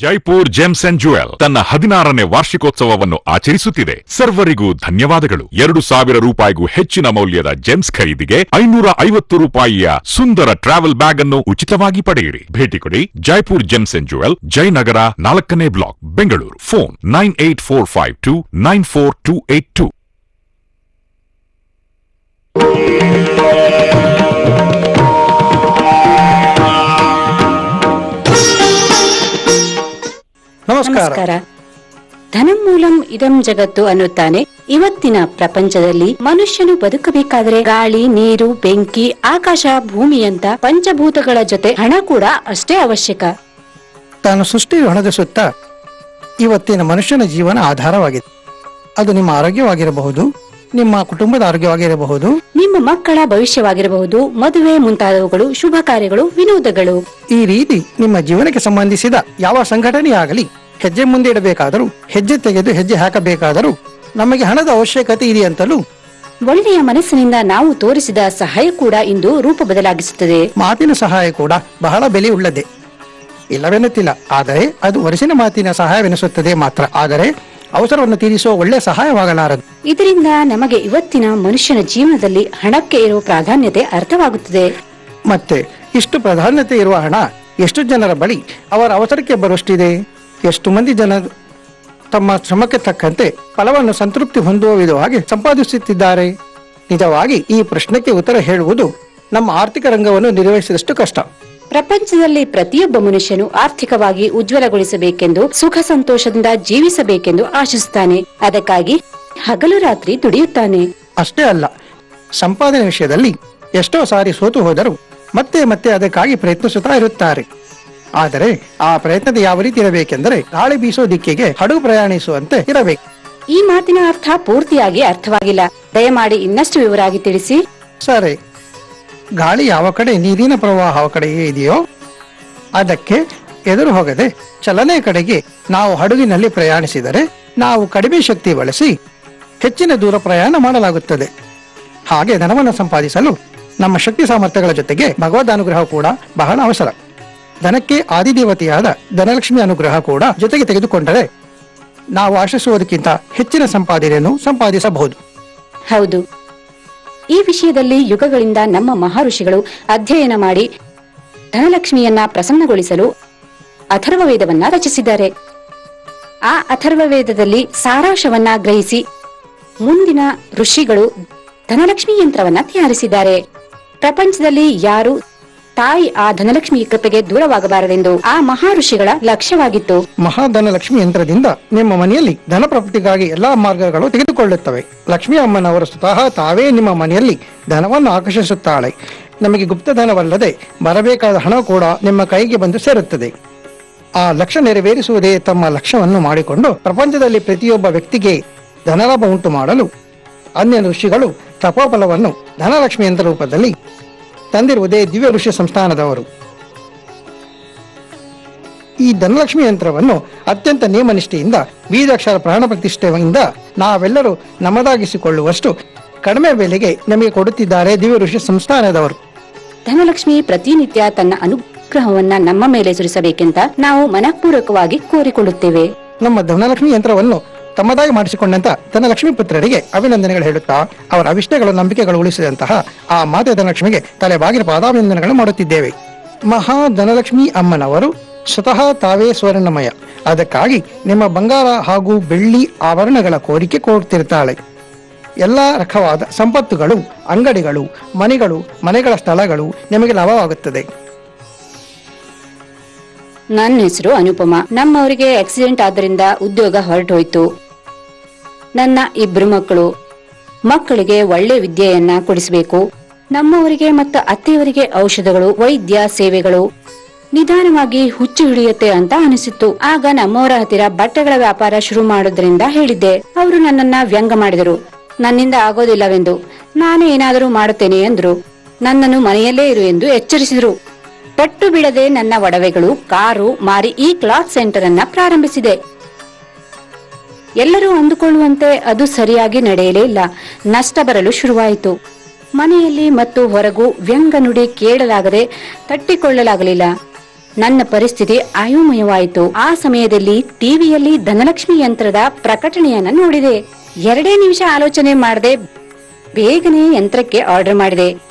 ಜೈಪುರ್ ಜೆಮ್ಸ್ ಅಂಡ್ ಜುವೆಲ್ ತನ್ನ ಹದಿನಾರನೇ ವಾರ್ಷಿಕೋತ್ಸವವನ್ನು ಆಚರಿಸುತ್ತಿದೆ. ಸರ್ವರಿಗೂ ಧನ್ಯವಾದಗಳು. ಎರಡು ಸಾವಿರ ರೂಪಾಯಿಗೂ ಹೆಚ್ಚಿನ ಮೌಲ್ಯದ ಜೆಮ್ಸ್ ಖರೀದಿಗೆ ಐನೂರ ಐವತ್ತು ರೂಪಾಯಿಯ ಸುಂದರ ಟ್ರಾವೆಲ್ ಬ್ಯಾಗ್ ಅನ್ನು ಉಚಿತವಾಗಿ ಪಡೆಯಿರಿ. ಭೇಟಿ ಕೊಡಿ Jaipur gems and jewel Jayanagar ನಾಲ್ಕನೇ block, Bengaluru. Phone nine eight four five two nine four two eight two. ನಮಸ್ಕಾರ. ಧನಮೂಲಂ ಇದಂ ಜಗತ್ತು ಅನ್ನುತ್ತಾನೆ. ಇವತ್ತಿನ ಪ್ರಪಂಚದಲ್ಲಿ ಮನುಷ್ಯನು ಬದುಕಬೇಕಾದರೆ ಗಾಳಿ ನೀರು ಬೆಂಕಿ ಆಕಾಶ ಭೂಮಿಯಂತ ಪಂಚಭೂತಗಳ ಜೊತೆ ಹಣ ಕೂಡ ಅಷ್ಟೇ ಅವಶ್ಯಕ. ತಾನು ಸೃಷ್ಟಿ ಹಣದ ಸುತ್ತ ಇವತ್ತಿನ ಮನುಷ್ಯನ ಜೀವನ ಆಧಾರವಾಗಿದೆ. ಅದು ನಿಮ್ಮ ಆರೋಗ್ಯವಾಗಿರಬಹುದು ನಿಮ್ಮ ಕುಟುಂಬದ ಆರೋಗ್ಯವಾಗಿರಬಹುದು. ನಿಮ್ಮ ಮಕ್ಕಳ ಭವಿಷ್ಯವಾಗಿರಬಹುದು ಮದುವೆ ಮುಂತಾದವುಗಳು ಶುಭ ಕಾರ್ಯಗಳು ವಿನೋದಗಳು. ಈ ರೀತಿ ನಿಮ್ಮ ಜೀವನಕ್ಕೆ ಸಂಬಂಧಿಸಿದ ಯಾವ ಸಂಘಟನೆಯಾಗಲಿ ಹೆಜ್ಜೆ ಮುಂದೆ ಇಡಬೇಕಾದರೂ ಹೆಜ್ಜೆ ತೆಗೆದು ಹೆಜ್ಜೆ ಹಾಕಬೇಕಾದರೂ ನಮಗೆ ಹಣದ ಅವಶ್ಯಕತೆ ಇದೆಯಂತಲೂ ಒಳ್ಳೆಯ ಮನಸ್ಸಿನಿಂದ ನಾವು ತೋರಿಸಿದ ಸಹಾಯ ಕೂಡ ಇಂದು ರೂಪ ಬದಲಾಗಿಸುತ್ತದೆ. ಮಾತಿನ ಸಹಾಯ ಕೂಡ ಬಹಳ ಬೆಲೆ ಉಳ್ಳದೆ ಇಲ್ಲವೆನ್ನುತ್ತಿಲ್ಲ ಆದರೆ ಅದು ವರಸಿನ ಮಾತಿನ ಸಹಾಯವೆನಿಸುತ್ತದೆ ಮಾತ್ರ. ಆದರೆ ಅವಸರವನ್ನು ತೀರಿಸುವ ಒಳ್ಳೆ ಸಹಾಯವಾಗಲಾರದು. ಇದರಿಂದ ನಮಗೆ ಇವತ್ತಿನ ಮನುಷ್ಯನ ಜೀವನದಲ್ಲಿ ಹಣಕ್ಕೆ ಇರುವ ಪ್ರಾಧಾನ್ಯತೆ ಅರ್ಥವಾಗುತ್ತದೆ. ಮತ್ತೆ ಇಷ್ಟು ಪ್ರಾಧಾನ್ಯತೆ ಇರುವ ಹಣ ಎಷ್ಟು ಜನರ ಬಳಿ ಅವರ ಅವಸರಕ್ಕೆ ಬರುವಷ್ಟಿದೆ ಎಷ್ಟು ಮಂದಿ ಜನ ತಮ್ಮ ಶ್ರಮಕ್ಕೆ ತಕ್ಕಂತೆ ಫಲವನ್ನು ಸಂತೃಪ್ತಿ ಹೊಂದುವ ವಿಧವಾಗಿ ಸಂಪಾದಿಸುತ್ತಿದ್ದಾರೆ? ನಿಜವಾಗಿ ಈ ಪ್ರಶ್ನೆಗೆ ಉತ್ತರ ಹೇಳುವುದು ನಮ್ಮ ಆರ್ಥಿಕ ರಂಗವನ್ನು ನಿರ್ವಹಿಸಿದಷ್ಟು ಕಷ್ಟ. ಪ್ರಪಂಚದಲ್ಲಿ ಪ್ರತಿಯೊಬ್ಬ ಮನುಷ್ಯನು ಆರ್ಥಿಕವಾಗಿ ಉಜ್ವಲಗೊಳಿಸಬೇಕೆಂದು ಸುಖ ಸಂತೋಷದಿಂದ ಜೀವಿಸಬೇಕೆಂದು ಆಶಿಸುತ್ತಾನೆ. ಅದಕ್ಕಾಗಿ ಹಗಲು ರಾತ್ರಿ ದುಡಿಯುತ್ತಾನೆ. ಅಷ್ಟೇ ಅಲ್ಲ ಸಂಪಾದನೆ ವಿಷಯದಲ್ಲಿ ಎಷ್ಟೋ ಸಾರಿ ಸೋತು ಹೋದರೂ ಮತ್ತೆ ಮತ್ತೆ ಅದಕ್ಕಾಗಿ ಪ್ರಯತ್ನಿಸುತ್ತಾ ಇರುತ್ತಾರೆ. ಆದರೆ ಆ ಪ್ರಯತ್ನದ ಯಾವ ರೀತಿ ಇರಬೇಕೆಂದರೆ ಗಾಳಿ ಬೀಸೋ ದಿಕ್ಕಿಗೆ ಹಡಗು ಪ್ರಯಾಣಿಸುವಂತೆ ಇರಬೇಕು. ಈ ಮಾತಿನ ಅರ್ಥ ಪೂರ್ತಿಯಾಗಿ ಅರ್ಥವಾಗಿಲ್ಲ. ದಯಮಾಡಿ ಇನ್ನಷ್ಟು ವಿವರಾಗಿ ತಿಳಿಸಿ. ಸರಿ. ಗಾಳಿ ಯಾವ ಕಡೆ ನೀರಿನ ಪ್ರವಾಹ ಕಡೆಗೆ ಇದೆಯೋ ಅದಕ್ಕೆ ಎದುರು ಹೋಗದೆ ಚಲನೆ ಕಡೆಗೆ ನಾವು ಹಡಗಿನಲ್ಲಿ ಪ್ರಯಾಣಿಸಿದರೆ ನಾವು ಕಡಿಮೆ ಶಕ್ತಿ ಬಳಸಿ ಹೆಚ್ಚಿನ ದೂರ ಪ್ರಯಾಣ ಮಾಡಲಾಗುತ್ತದೆ. ಹಾಗೆ ಧನವನ್ನು ಸಂಪಾದಿಸಲು ನಮ್ಮ ಶಕ್ತಿ ಸಾಮರ್ಥ್ಯಗಳ ಜೊತೆಗೆ ಭಗವದ್ ಅನುಗ್ರಹ ಕೂಡ ಬಹಳ ಅವಸರ. ಧನಕ್ಕೆ ಆದಿದೇವತೆಯಾದ ಧನಲಕ್ಷ್ಮಿ ಅನುಗ್ರಹ ಕೂಡ ಜೊತೆಗೆ ತೆಗೆದುಕೊಂಡರೆ ನಾವು ಆಶಿಸುವುದಕ್ಕಿಂತ ಹೆಚ್ಚಿನ ಸಂಪಾದನೆಯನ್ನು ಸಂಪಾದಿಸಬಹುದು. ಹೌದು. ಈ ವಿಷಯದಲ್ಲಿ ಯುಗಗಳಿಂದ ನಮ್ಮ ಮಹರ್ಷಿಗಳು ಅಧ್ಯಯನ ಮಾಡಿ ಧನಲಕ್ಷ್ಮಿಯನ್ನ ಪ್ರಸನ್ನಗೊಳಿಸಲು ಅಥರ್ವ ವೇದವನ್ನ ರಚಿಸಿದ್ದಾರೆ. ಆ ಅಥರ್ವ ವೇದದಲ್ಲಿ ಸಾರಾಂಶವನ್ನ ಗ್ರಹಿಸಿ ಮುಂದಿನ ಋಷಿಗಳು ಧನಲಕ್ಷ್ಮಿ ಯಂತ್ರವನ್ನ ತಯಾರಿಸಿದ್ದಾರೆ. ಪ್ರಪಂಚದಲ್ಲಿ ಯಾರು ತಾಯಿ ಆ ಧನಲಕ್ಷ್ಮಿ ಕೃಪೆಗೆ ದೂರವಾಗಬಾರದೆಂದು ಆ ಮಹಾ ಋಷಿಗಳ ಲಕ್ಷ್ಯವಾಗಿತ್ತು. ಮಹಾಧನಲಕ್ಷ್ಮಿ ಯಂತ್ರದಿಂದ ನಿಮ್ಮ ಮನೆಯಲ್ಲಿ ಧನ ಪ್ರಾಪ್ತಿಗಾಗಿ ಎಲ್ಲಾ ಮಾರ್ಗಗಳು ತೆಗೆದುಕೊಳ್ಳುತ್ತವೆ. ಲಕ್ಷ್ಮಿ ಅಮ್ಮನವರು ಸ್ವತಃ ತಾವೇ ನಿಮ್ಮ ಮನೆಯಲ್ಲಿ ಧನವನ್ನು ಆಕರ್ಷಿಸುತ್ತಾಳೆ. ನಮಗೆ ಗುಪ್ತಧನವಲ್ಲದೆ ಬರಬೇಕಾದ ಹಣ ಕೂಡ ನಿಮ್ಮ ಕೈಗೆ ಬಂದು ಸೇರುತ್ತದೆ. ಆ ಲಕ್ಷ್ಯ ನೆರವೇರಿಸುವುದೇ ತಮ್ಮ ಲಕ್ಷ್ಯವನ್ನು ಮಾಡಿಕೊಂಡು ಪ್ರಪಂಚದಲ್ಲಿ ಪ್ರತಿಯೊಬ್ಬ ವ್ಯಕ್ತಿಗೆ ಧನಲಾಭ ಉಂಟು ಮಾಡಲು ಅನ್ಯ ಋಷಿಗಳು ತಪೋಫಲವನ್ನು ಧನಲಕ್ಷ್ಮಿ ಯಂತ್ರ ರೂಪದಲ್ಲಿ ತಂದಿರುವುದೇ ದಿವ್ಯ ಋಷಿ ಸಂಸ್ಥಾನದವರು. ಈ ಧನಲಕ್ಷ್ಮಿ ಯಂತ್ರವನ್ನು ಅತ್ಯಂತ ನಿಯಮನಿಷ್ಠೆಯಿಂದ ಬೀಜಾಕ್ಷರ ಪ್ರಾಣ ಪ್ರತಿಷ್ಠೆಯಿಂದ ನಾವೆಲ್ಲರೂ ನಮ್ಮದಾಗಿಸಿಕೊಳ್ಳುವಷ್ಟು ಕಡಿಮೆ ಬೆಲೆಗೆ ನಮಗೆ ಕೊಡುತ್ತಿದ್ದಾರೆ ದಿವ್ಯ ಋಷಿ ಸಂಸ್ಥಾನದವರು. ಧನಲಕ್ಷ್ಮಿ ಪ್ರತಿನಿತ್ಯ ತನ್ನ ಅನುಗ್ರಹವನ್ನ ನಮ್ಮ ಮೇಲೆ ಸುರಿಸಬೇಕೆಂತ ನಾವು ಮನಃಪೂರ್ವಕವಾಗಿ ಕೋರಿಕೊಳ್ಳುತ್ತೇವೆ. ನಮ್ಮ ಧನಲಕ್ಷ್ಮಿ ಯಂತ್ರವನ್ನು ತಮ್ಮದಾಗಿ ಮಾಡಿಸಿಕೊಂಡಂತ ಲಕ್ಷ್ಮಿ ಪುತ್ರರಿಗೆ ಅಭಿನಂದನೆಗಳು ಹೇಳುತ್ತಾ, ಅವರ ಅವಿಷ್ಟಗಳು, ನಂಬಿಕೆಗಳು ಉಳಿಸಿದಂತಹ ಆ ಮಾತೆ ಧನಲಕ್ಷ್ಮಿಗೆ ತಲೆ ಬಾಗಿನ ಪಾದಾಭಿನಂದನೆಗಳು ಮಾಡುತ್ತಿದ್ದೇವೆ. ಮಹಾ ಧನಲಕ್ಷ್ಮಿ ಅಮ್ಮನವರು ಸ್ವತಃ ತಾವೇ ಸ್ವರ್ಣಮಯ. ಅದಕ್ಕಾಗಿ ನಿಮ್ಮ ಬಂಗಾರ ಹಾಗೂ ಬೆಳ್ಳಿ ಆಭರಣಗಳ ಕೋರಿಕೆ ಕೊಡ್ತಿರ್ತಾಳೆ ಎಲ್ಲ ರಕವಾದ ಸಂಪತ್ತುಗಳು, ಅಂಗಡಿಗಳು, ಮನೆಗಳು, ಮನೆಗಳ ಸ್ಥಳಗಳು ನಿಮಗೆ ಲಾಭವಾಗುತ್ತದೆ. ನನ್ನ ಹೆಸರು ಅನುಪಮ. ನಮ್ಮವರಿಗೆ ಆಕ್ಸಿಡೆಂಟ್ ಆದ್ದರಿಂದ ಉದ್ಯೋಗ ಹೊರಟೋಯ್ತು. ನನ್ನ ಇಬ್ರು ಮಕ್ಕಳು. ಮಕ್ಕಳಿಗೆ ಒಳ್ಳೆ ವಿದ್ಯೆಯನ್ನ ಕೊಡಿಸಬೇಕು. ನಮ್ಮವರಿಗೆ ಮತ್ತು ಅತ್ತೆಯವರಿಗೆ ಔಷಧಗಳು, ವೈದ್ಯ ಸೇವೆಗಳು. ನಿಧಾನವಾಗಿ ಹುಚ್ಚು ಹಿಡಿಯುತ್ತೆ ಅಂತ ಅನಿಸಿತ್ತು. ಆಗ ನಮ್ಮವರ ಹತ್ತಿರ ಬಟ್ಟೆಗಳ ವ್ಯಾಪಾರ ಶುರು ಮಾಡೋದ್ರಿಂದ ಹೇಳಿದ್ದೆ. ಅವರು ನನ್ನನ್ನ ವ್ಯಂಗ ಮಾಡಿದರು. ನನ್ನಿಂದ ಆಗೋದಿಲ್ಲವೆಂದು. ನಾನು ಏನಾದರೂ ಮಾಡುತ್ತೇನೆ ಎಂದರು. ನನ್ನನ್ನು ಮನೆಯಲ್ಲೇ ಇರು ಎಂದು ಎಚ್ಚರಿಸಿದರು. ಪಟ್ಟು ಬಿಡದೆ ನನ್ನ ಒಡವೆಗಳು ಕಾರು ಮಾರಿ ಈ ಕ್ಲಾತ್ ಸೆಂಟರ್ ಅನ್ನ ಪ್ರಾರಂಭಿಸಿದೆ. ಎಲ್ಲರೂ ಅಂದುಕೊಳ್ಳುವಂತೆ ಅದು ಸರಿಯಾಗಿ ನಡೆಯಲೇ ಇಲ್ಲ. ನಷ್ಟ ಬರಲು ಶುರುವಾಯಿತು. ಮನೆಯಲ್ಲಿ ಮತ್ತು ಹೊರಗೂ ವ್ಯಂಗ ನುಡಿ ಕೇಳಲಾಗದೆ ತಟ್ಟಿಕೊಳ್ಳಲಾಗಲಿಲ್ಲ. ನನ್ನ ಪರಿಸ್ಥಿತಿ ಅಯೋಮಯವಾಯಿತು. ಆ ಸಮಯದಲ್ಲಿ ಟಿವಿಯಲ್ಲಿ ಧನಲಕ್ಷ್ಮಿ ಯಂತ್ರದ ಪ್ರಕಟಣೆಯನ್ನ ನೋಡಿದೆ. ಎರಡೇ ನಿಮಿಷ ಆಲೋಚನೆ ಮಾಡದೆ ಬೇಗನೆ ಯಂತ್ರಕ್ಕೆ ಆರ್ಡರ್ ಮಾಡಿದೆ.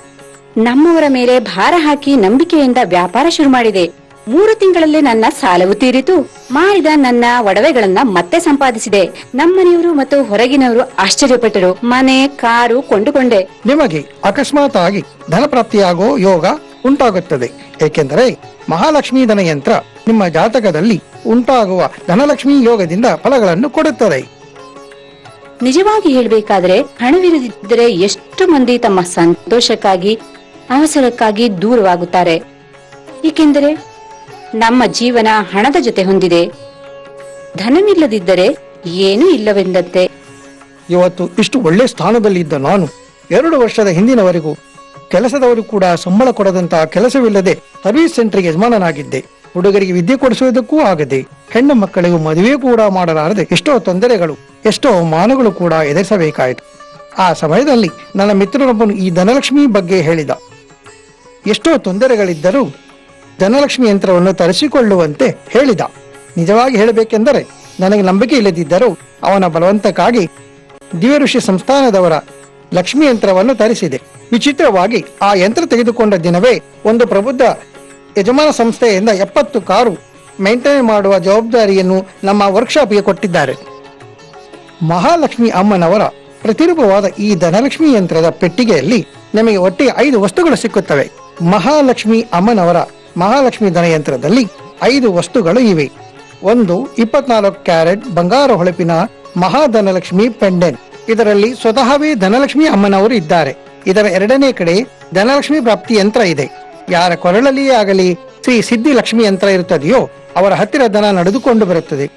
ನಮ್ಮವರ ಮೇಲೆ ಭಾರ ಹಾಕಿ ನಂಬಿಕೆಯಿಂದ ವ್ಯಾಪಾರ ಶುರು ಮಾಡಿದೆ. ಮೂರು ತಿಂಗಳಲ್ಲಿ ನನ್ನ ಸಾಲವು ತೀರಿತು. ಮಾಡಿದ ನನ್ನ ಒಡವೆಗಳನ್ನ ಮತ್ತೆ ಸಂಪಾದಿಸಿದೆ. ನಮ್ಮನೆಯವರು ಮತ್ತು ಹೊರಗಿನವರು ಆಶ್ಚರ್ಯಪಟ್ಟರು. ಮನೆ ಕಾರು ಕೊಂಡುಕೊಂಡೆ. ನಿಮಗೆ ಅಕಸ್ಮಾತ್ ಆಗಿ ಧನಪ್ರಾಪ್ತಿಯಾಗೋ ಯೋಗ ಉಂಟಾಗುತ್ತದೆ. ಏಕೆಂದರೆ ಮಹಾಲಕ್ಷ್ಮಿ ಧನ ಯಂತ್ರ ನಿಮ್ಮ ಜಾತಕದಲ್ಲಿ ಉಂಟಾಗುವ ಧನಲಕ್ಷ್ಮಿ ಯೋಗದಿಂದ ಫಲಗಳನ್ನು ಕೊಡುತ್ತದೆ. ನಿಜವಾಗಿ ಹೇಳಬೇಕಾದ್ರೆ ಹಣವಿರದಿದ್ದರೆ ಎಷ್ಟು ಮಂದಿ ತಮ್ಮ ಸಂತೋಷಕ್ಕಾಗಿ ಅವಸರಕ್ಕಾಗಿ ದೂರವಾಗುತ್ತಾರೆ. ಏಕೆಂದರೆ ನಮ್ಮ ಜೀವನ ಹಣದ ಜೊತೆ ಹೊಂದಿದೆ. ಧನವಿಲ್ಲದಿದ್ದರೆ ಏನೂ ಇಲ್ಲವೆಂದಂತೆ. ಇವತ್ತು ಇಷ್ಟು ಒಳ್ಳೆ ಸ್ಥಾನದಲ್ಲಿ ಇದ್ದ ನಾನು ಎರಡು ವರ್ಷದ ಹಿಂದಿನವರೆಗೂ ಕೆಲಸದವರು ಕೂಡ ಸಂಬಳ ಕೊಡದಂತಹ ಕೆಲಸವಿಲ್ಲದೆ ಸರ್ವಿಸ್ ಸೆಂಟರ್ಗೆ ಯಜಮಾನನಾಗಿದ್ದೆ. ಹುಡುಗರಿಗೆ ವಿದ್ಯೆ ಕೊಡಿಸುವುದಕ್ಕೂ ಆಗದೆ ಹೆಣ್ಣು ಮಕ್ಕಳಿಗೂ ಮದುವೆ ಕೂಡ ಮಾಡಲಾರದೆ ಎಷ್ಟೋ ತೊಂದರೆಗಳು, ಎಷ್ಟೋ ಮಾನಗಳು ಕೂಡ ಎದುರಿಸಬೇಕಾಯಿತು. ಆ ಸಮಯದಲ್ಲಿ ನನ್ನ ಮಿತ್ರನೊಬ್ಬನು ಈ ಧನಲಕ್ಷ್ಮಿ ಬಗ್ಗೆ ಹೇಳಿದ. ಎಷ್ಟೋ ತೊಂದರೆಗಳಿದ್ದರೂ ಧನಲಕ್ಷ್ಮಿ ಯಂತ್ರವನ್ನು ತರಿಸಿಕೊಳ್ಳುವಂತೆ ಹೇಳಿದ. ನಿಜವಾಗಿ ಹೇಳಬೇಕೆಂದರೆ ನನಗೆ ನಂಬಿಕೆ ಇಲ್ಲದಿದ್ದರೂ ಅವನ ಬಲವಂತಕ್ಕಾಗಿ ದಿವ್ಯ ಋಷಿ ಸಂಸ್ಥಾನದವರ ಲಕ್ಷ್ಮಿ ಯಂತ್ರವನ್ನು ತರಿಸಿದೆ. ವಿಚಿತ್ರವಾಗಿ ಆ ಯಂತ್ರ ತೆಗೆದುಕೊಂಡ ದಿನವೇ ಒಂದು ಪ್ರಬುದ್ಧ ಯಜಮಾನ ಸಂಸ್ಥೆಯಿಂದ ಎಪ್ಪತ್ತು ಕಾರು ಮೇಂಟೈನ್ ಮಾಡುವ ಜವಾಬ್ದಾರಿಯನ್ನು ನಮ್ಮ ವರ್ಕ್ಶಾಪ್ಗೆ ಕೊಟ್ಟಿದ್ದಾರೆ. ಮಹಾಲಕ್ಷ್ಮಿ ಅಮ್ಮನವರ ಪ್ರತಿರೂಪವಾದ ಈ ಧನಲಕ್ಷ್ಮಿ ಯಂತ್ರದ ಪೆಟ್ಟಿಗೆಯಲ್ಲಿ ನಮಗೆ ಒಟ್ಟಿಗೆ ಐದು ವಸ್ತುಗಳು ಸಿಕ್ಕುತ್ತವೆ. ಮಹಾಲಕ್ಷ್ಮಿ ಅಮ್ಮನವರ ಮಹಾಲಕ್ಷ್ಮಿ ಧನಯಂತ್ರದಲ್ಲಿ ಐದು ವಸ್ತುಗಳು ಇವೆ. ಒಂದು ಇಪ್ಪತ್ನಾಲ್ಕು ಕ್ಯಾರೆಟ್ ಬಂಗಾರ ಹೊಳಪಿನ ಮಹಾಧನಲಕ್ಷ್ಮಿ ಪೆಂಡೆಂಟ್ ಇದರಲ್ಲಿ ಸ್ವತಃವೇ ಧನಲಕ್ಷ್ಮಿ ಅಮ್ಮನವರು ಇದ್ದಾರೆ. ಇದರ ಎರಡನೇ ಕಡೆ ಧನಲಕ್ಷ್ಮಿ ಪ್ರಾಪ್ತಿ ಯಂತ್ರ ಇದೆ. ಯಾರ ಕೊರಳಲ್ಲಿಯೇ ಆಗಲಿ ಶ್ರೀ ಸಿದ್ಧಿ ಲಕ್ಷ್ಮಿ ಯಂತ್ರ ಇರುತ್ತದೆಯೋ ಅವರ ಹತ್ತಿರ ಧನ ನಡೆದುಕೊಂಡು ಬರುತ್ತದೆ.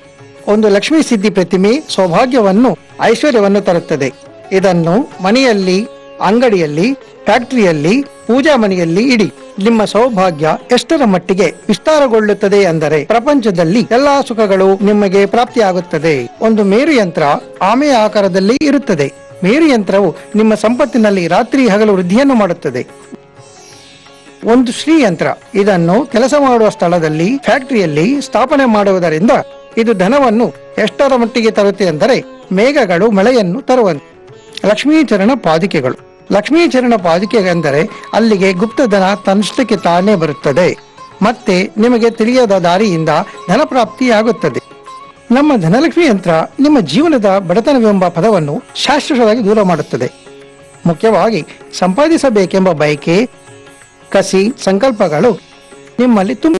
ಒಂದು ಲಕ್ಷ್ಮೀ ಸಿದ್ಧಿ ಪ್ರತಿಮೆ ಸೌಭಾಗ್ಯವನ್ನು ಐಶ್ವರ್ಯವನ್ನು ತರುತ್ತದೆ. ಇದನ್ನು ಮನೆಯಲ್ಲಿ ಅಂಗಡಿಯಲ್ಲಿ, ಫ್ಯಾಕ್ಟರಿಯಲ್ಲಿ, ಪೂಜಾ ಮನೆಯಲ್ಲಿ ಇಡಿ. ನಿಮ್ಮ ಸೌಭಾಗ್ಯ ಎಷ್ಟರ ಮಟ್ಟಿಗೆ ವಿಸ್ತಾರಗೊಳ್ಳುತ್ತದೆ ಅಂದರೆ ಪ್ರಪಂಚದಲ್ಲಿ ಎಲ್ಲಾ ಸುಖಗಳು ನಿಮಗೆ ಪ್ರಾಪ್ತಿಯಾಗುತ್ತದೆ. ಒಂದು ಮೇರು ಯಂತ್ರ ಆಮೆಯ ಆಕಾರದಲ್ಲಿ ಇರುತ್ತದೆ. ಮೇರು ಯಂತ್ರವು ನಿಮ್ಮ ಸಂಪತ್ತಿನಲ್ಲಿ ರಾತ್ರಿ ಹಗಲು ವೃದ್ಧಿಯನ್ನು ಮಾಡುತ್ತದೆ. ಒಂದು ಶ್ರೀ ಯಂತ್ರ, ಇದನ್ನು ಕೆಲಸ ಮಾಡುವ ಸ್ಥಳದಲ್ಲಿ, ಫ್ಯಾಕ್ಟರಿಯಲ್ಲಿ ಸ್ಥಾಪನೆ ಮಾಡುವುದರಿಂದ ಇದು ಧನವನ್ನು ಎಷ್ಟರ ಮಟ್ಟಿಗೆ ತರುತ್ತೆ ಅಂದರೆ ಮೇಘಗಳು ಮಳೆಯನ್ನು ತರುವಂತೆ. ಲಕ್ಷ್ಮೀಚರಣ ಪಾದಿಕೆಗಳು ಲಕ್ಷ್ಮೀಚರಣ ಪಾದುಕೆ ಎಂದರೆ ಅಲ್ಲಿಗೆ ಗುಪ್ತಧನ ತನ್ನಷ್ಟಕ್ಕೆ ತಾನೇ ಬರುತ್ತದೆ. ಮತ್ತೆ ನಿಮಗೆ ತಿಳಿಯದ ದಾರಿಯಿಂದ ಧನ ಪ್ರಾಪ್ತಿಯಾಗುತ್ತದೆ ನಮ್ಮ ಧನಲಕ್ಷ್ಮಿ ಯಂತ್ರ ನಿಮ್ಮ ಜೀವನದ ಬಡತನವೆಂಬ ಪದವನ್ನು ಶಾಶ್ವತವಾಗಿ ದೂರ ಮಾಡುತ್ತದೆ. ಮುಖ್ಯವಾಗಿ ಸಂಪಾದಿಸಬೇಕೆಂಬ ಬಯಕೆ, ಕಸಿ, ಸಂಕಲ್ಪಗಳು ನಿಮ್ಮಲ್ಲಿ ತುಂಬ